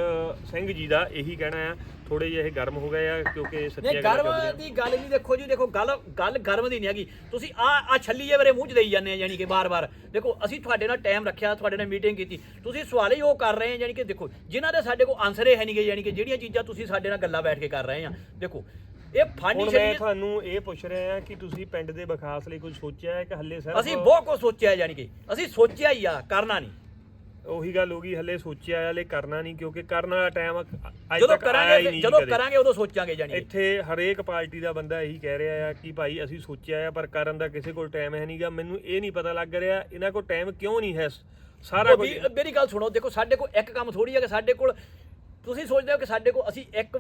ਸਿੰਘ ਜੀ ਦਾ ਇਹੀ ਕਹਿਣਾ ਆ। ਥੋੜੇ ਜਿਹੇ ਇਹ ਗਰਮ ਹੋ ਗਏ ਆ ਕਿਉਂਕਿ ਸੱਚੀਆਂ ਨਹੀਂ ਗਰਮ। ਦੀ ਗੱਲ ਨਹੀਂ ਦੇਖੋ ਜੀ ਦੇਖੋ ਗੱਲ ਗੱਲ ਗਰਮ ਦੀ ਨਹੀਂ ਹੈਗੀ। ਤੁਸੀਂ ਆ ਆ ਛੱਲੀ ਜੇ ਮੇਰੇ ਮੂੰਹ 'ਚ ਦੇਈ ਜਾਂਦੇ ਆ ਯਾਨੀ ਕਿ ਬਾਰ-ਬਾਰ ਦੇਖੋ ਅਸੀਂ ਤੁਹਾਡੇ ਨਾਲ ਟਾਈਮ ਰੱਖਿਆ ਤੁਹਾਡੇ ਨਾਲ ਮੀਟਿੰਗ ਕੀਤੀ। ਤੁਸੀਂ ਸਵਾਲ ਹੀ ਉਹ ਕਰ ਰਹੇ ਆ ਯਾਨੀ ਕਿ ਦੇਖੋ ਜਿਨ੍ਹਾਂ ਦੇ ਸਾਡੇ ਕੋਲ ਆਨਸਰ ਹੀ ਹੈ ਨਹੀਂਗੇ ਯਾਨੀ ਕਿ ਜਿਹੜੀਆਂ ਚੀਜ਼ਾਂ ਤੁਸੀਂ ਸਾਡੇ ਨਾਲ ਗੱਲਾਂ ਬੈਠ ਕੇ ਕਰ ਰਹੇ ਆ। ਦੇਖੋ ਇਹ ਫਾਨੀ ਹੁਣ ਮੈਂ ਤੁਹਾਨੂੰ ਇਹ ਪੁੱਛ ਰਿਹਾ ਆ ਕਿ ਤੁਸੀਂ ਪਿੰਡ ਦੇ ਵਿਕਾਸ ਲਈ ਕੁਝ ਸੋਚਿਆ ਹੈ ਕਿ ਹੱਲੇ ਸਿਰਫ ਅਸੀਂ ਬਹੁਤ ਕੁਝ ਸੋਚਿਆ ਯਾਨੀ ਕਿ ਅਸੀਂ ਸੋਚਿਆ ਹੀ ਆ ਕਰਨਾ ਨਹੀਂ। ਉਹੀ ਗੱਲ ਹੋ ਗਈ ਹੱਲੇ ਸੋਚਿਆ ਹਲੇ ਕਰਨਾ ਨਹੀਂ ਕਿਉਂਕਿ ਕਰਨ ਵਾਲਾ ਟਾਈਮ ਅੱਜ ਜਦੋਂ ਤੱਕ ਆਇਆ ਕਰਾਂਗੇ ਹੀ ਨਹੀਂ ਜਦੋਂ ਕਦੇ। ਕਰਾਂਗੇ ਉਦੋਂ ਸੋਚਾਂਗੇ ਯਾਨੀ ਕਿ। ਇੱਥੇ ਹਰੇਕ ਪਾਰਟੀ ਦਾ ਬੰਦਾ ਇਹੀ ਕਹਿ ਰਿਹਾ ਆ ਕਿ ਭਾਈ ਅਸੀਂ ਸੋਚਿਆ ਆ ਪਰ ਕਰਨ ਦਾ ਕਿਸੇ ਕੋਲ ਟਾਈਮ ਹੈ ਨਹੀਂਗਾ ਮੈਨੂੰ ਇਹ ਨਹੀਂ ਪਤਾ ਲੱਗ ਰਿਹਾ ਇਹਨਾਂ ਕੋਲ ਟਾਈਮ ਕਿਉਂ ਨਹੀਂ ਹੈ? ਸਾਰਾ ਉਹ ਕੁਝ ਵੀ- ਮੇਰੀ ਗੱਲ ਸੁਣੋ ਦੇਖੋ ਸਾਡੇ ਕੋਲ ਇੱਕ ਕੰਮ ਥੋੜੀ ਹੈ ਕਿ ਸਾਡੇ ਕੋਲ ਤੁਸੀਂ ਸੋਚਦੇ ਹੋ ਕਿ ਸਾਡੇ ਕੋਲ ਅਸੀਂ ਇੱਕ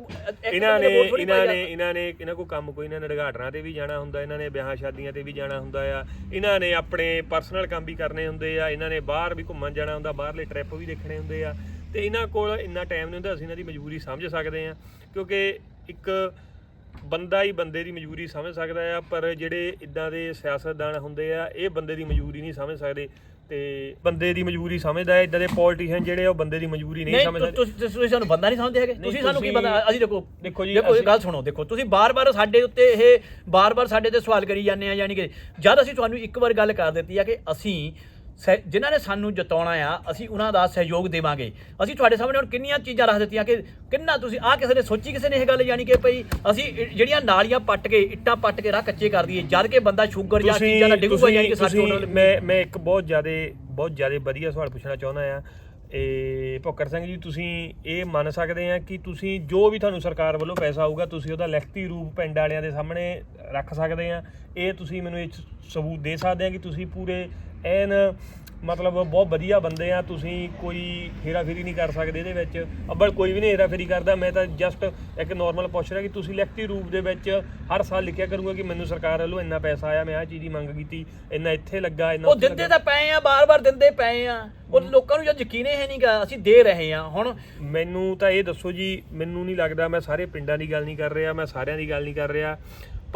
ਇਹਨਾਂ ਨੇ ਇਹਨਾਂ ਨੇ। ਇਹਨਾਂ ਨੇ ਇਹਨਾਂ ਕੋ ਕੰਮ ਕੋਈ ਇਹਨਾਂ ਨੇ ਉਦਘਾਟਨਾਂ ਤੇ ਵੀ ਜਾਣਾ ਹੁੰਦਾ ਇਹਨਾਂ ਨੇ ਵਿਆਹਾਂ ਸ਼ਾਦੀਆਂ ਤੇ ਵੀ ਜਾਣਾ ਹੁੰਦਾ ਆ। ਇਹਨਾਂ ਨੇ ਆਪਣੇ ਪਰਸਨਲ ਕੰਮ ਵੀ ਕਰਨੇ ਹੁੰਦੇ ਆ ਇਹਨਾਂ ਨੇ ਬਾਹਰ ਵੀ ਘੁੰਮਣ ਜਾਣਾ ਹੁੰਦਾ ਬਾਹਰਲੇ ਟ੍ਰਿਪ ਵੀ ਦੇਖਣੇ ਹੁੰਦੇ ਆ। ਤੇ ਇਹਨਾਂ ਕੋਲ ਇੰਨਾ ਟਾਈਮ ਨਹੀਂ ਹੁੰਦਾ ਅਸੀਂ ਇਹਨਾਂ ਦੀ ਮਜਬੂਰੀ ਸਮਝ ਸਕਦੇ ਆ। ਕਿਉਂਕਿ ਇੱਕ ਬੰਦਾ ਹੀ ਬੰਦੇ ਦੀ ਮਜਬੂਰੀ ਸਮਝ ਸਕਦਾ ਆ ਪਰ ਜਿਹੜੇ ਇਦਾਂ ਦੇ ਸਿਆਸਤਦਾਨ ਹੁੰਦੇ ਆ ਇਹ ਬੰਦੇ ਦੀ ਮਜਬੂਰੀ ਨਹੀਂ ਸਮਝ ਸਕਦੇ। ਤੇ ਬੰਦੇ ਦੀ ਮਜਬੂਰੀ ਸਮਝਦਾ ਹੈ ਇਦਾਂ ਦੇ ਪੋਲੀਟੀਸ਼ੀਅਨ ਜਿਹੜੇ ਆ ਉਹ ਬੰਦੇ ਦੀ ਮਜਬੂਰੀ ਨਹੀਂ ਨਹੀਂ ਸਮਝ ਤੁ- ਸਕਦੇ ਤੁਸੀਂ ਤੁਸੀਂ ਸਾਨੂੰ ਬੰਦਾ ਨਹੀਂ ਸਮਝਦੇ ਹੈਗੇ। ਤੁਸੀਂ ਸਾਨੂੰ ਕੀ ਬੰਦਾ ਅਸੀਂ ਦੇਖੋ ਦੇਖੋ ਜੀ, ਦੇਖੋ ਇਹ ਗੱਲ ਸੁਣੋ ਦੇਖੋ ਤੁਸੀਂ ਬਾਰ-ਬਾਰ ਸਾਡੇ ਉੱਤੇ ਇਹ ਬਾਰ-ਬਾਰ ਸਾਡੇ ਤੇ ਸਵਾਲ ਕਰੀ ਜਾਂਦੇ ਆ ਯਾਨੀ ਕਿ ਜਦ ਅਸੀਂ ਤੁਹਾਨੂੰ ਇੱਕ ਵਾਰ ਗੱਲ ਕਰ ਦਿੱਤੀ ਆ ਕਿ ਅਸੀਂ ਸਹਿ- ਜਿਨ੍ਹਾਂ ਨੇ ਸਾਨੂੰ ਜਿਤਾਉਣਾ ਆ ਅਸੀਂ ਉਹਨਾਂ ਦਾ ਸਹਿਯੋਗ ਦੇਵਾਂਗੇ। ਅਸੀਂ ਤੁਹਾਡੇ ਸਾਹਮਣੇ ਹੁਣ ਕਿੰਨੀਆਂ ਚੀਜ਼ਾਂ ਰੱਖ ਦਿੱਤੀਆਂ ਕਿ ਕਿੰਨਾ ਤੁਸੀਂ ਆ ਕਿਸੇ ਨੇ ਸੋਚੀ ਕਿਸੇ ਨੇ ਇਹ ਗੱਲ ਯਾਨੀ ਕਿ ਭਈ ਅਸੀਂ ਇ- ਜਿਹੜੀਆਂ ਨਾਲੀਆਂ ਪੱਟ ਕੇ ਇੱਟਾਂ ਪੱਟ ਕੇ ਰਾਹ ਕੱਚੇ ਕਰ ਦਈਏ ਜਦ ਕਿ ਬੰਦਾ ਸ਼ੂਗਰ ਜਾਂ ਚੀਜ਼ਾਂ ਨਾਲ ਡਿੱਗੂਗਾ ਯਾਨੀ ਕਿ ਸਾਡੇ ਨਾਲ ਮੈਂ ਮੈਂ ਇੱਕ ਬਹੁਤ ਜ਼ਿਆਦੇ ਬਹੁਤ ਜ਼ਿਆਦੇ ਵਧੀਆ ਸਵਾਲ ਪੁੱਛਣਾ ਚਾਹੁੰਦਾ ਆ। ਇਹ ਭੁੱਕਰ ਸਿੰਘ ਜੀ ਤੁਸੀਂ ਇਹ ਮੰਨ ਸਕਦੇ ਆ ਕਿ ਤੁਸੀਂ ਜੋ ਵੀ ਤੁਹਾਨੂੰ ਸਰਕਾਰ ਵੱਲੋਂ ਪੈਸਾ ਆਊਗਾ ਤੁਸੀਂ ਉਹਦਾ ਲਿਖਤੀ ਰੂਪ ਪਿੰਡ ਵਾਲਿਆਂ ਦੇ ਸਾਹਮਣੇ ਰੱਖ ਸਕਦੇ ਆ। ਇਹ ਤੁਸੀਂ ਮੈਨੂੰ ਇਹ ਸਬੂਤ ਦੇ ਸਕਦੇ ਆ ਕਿ ਤੁਸੀਂ ਪੂਰੇ ਐਨ ਮਤਲਬ ਬਹੁਤ ਵਧੀਆ ਬੰਦੇ ਆ ਤੁਸੀਂ ਕੋਈ ਹੇਰਾਫੇਰੀ ਨਹੀਂ ਕਰ ਸਕਦੇ ਇਹਦੇ ਵਿੱਚ। ਅੱਬਲ ਕੋਈ ਵੀ ਨਹੀਂ ਹੇਰਾਫੇਰੀ ਕਰਦਾ ਮੈਂ ਤਾਂ ਜਸਟ ਇੱਕ ਨਾਰਮਲ ਪੁੱਛ ਰਿਹਾ ਕਿ ਤੁਸੀਂ ਲਿਖਤੀ ਰੂਪ ਦੇ ਵਿੱਚ ਹਰ ਸਾਲ ਲਿਖਿਆ ਕਰੂੰਗਾ ਕਿ ਮੈਨੂੰ ਸਰਕਾਰ ਵੱਲੋਂ ਇੰਨਾ ਪੈਸਾ ਆਇਆ ਮੈਂ ਆਹ ਚੀਜ਼ ਦੀ ਮੰਗ ਕੀਤੀ ਇੰਨਾ ਇੱਥੇ ਲੱਗਾ ਇੰਨਾ ਉਹ ਉੱਥੇ ਦਿੰਦੇ ਲੱਗਾ। ਤਾਂ ਪਏ ਆ ਬਾਰ-ਬਾਰ ਦਿੰਦੇ ਪਏ ਆ। ਉਹ ਲੋਕਾਂ ਨੂੰ ਜਦ ਯਕੀਨ ਹੀ ਨਹੀਂਗਾ ਅਸੀਂ ਦੇ ਰਹੇ ਆ। ਹੁਣ ਮੈਨੂੰ ਤਾਂ ਇਹ ਦੱਸੋ ਜੀ ਮੈਨੂੰ ਨਹੀਂ ਲੱਗਦਾ ਮੈਂ ਸਾਰੇ ਪਿੰਡਾਂ ਦੀ ਗੱਲ ਨਹੀਂ ਕਰ ਰਿਹਾ ਮੈਂ ਸਾਰਿਆਂ ਦੀ ਗੱਲ ਨਹੀਂ ਕਰ ਰਿਹਾ।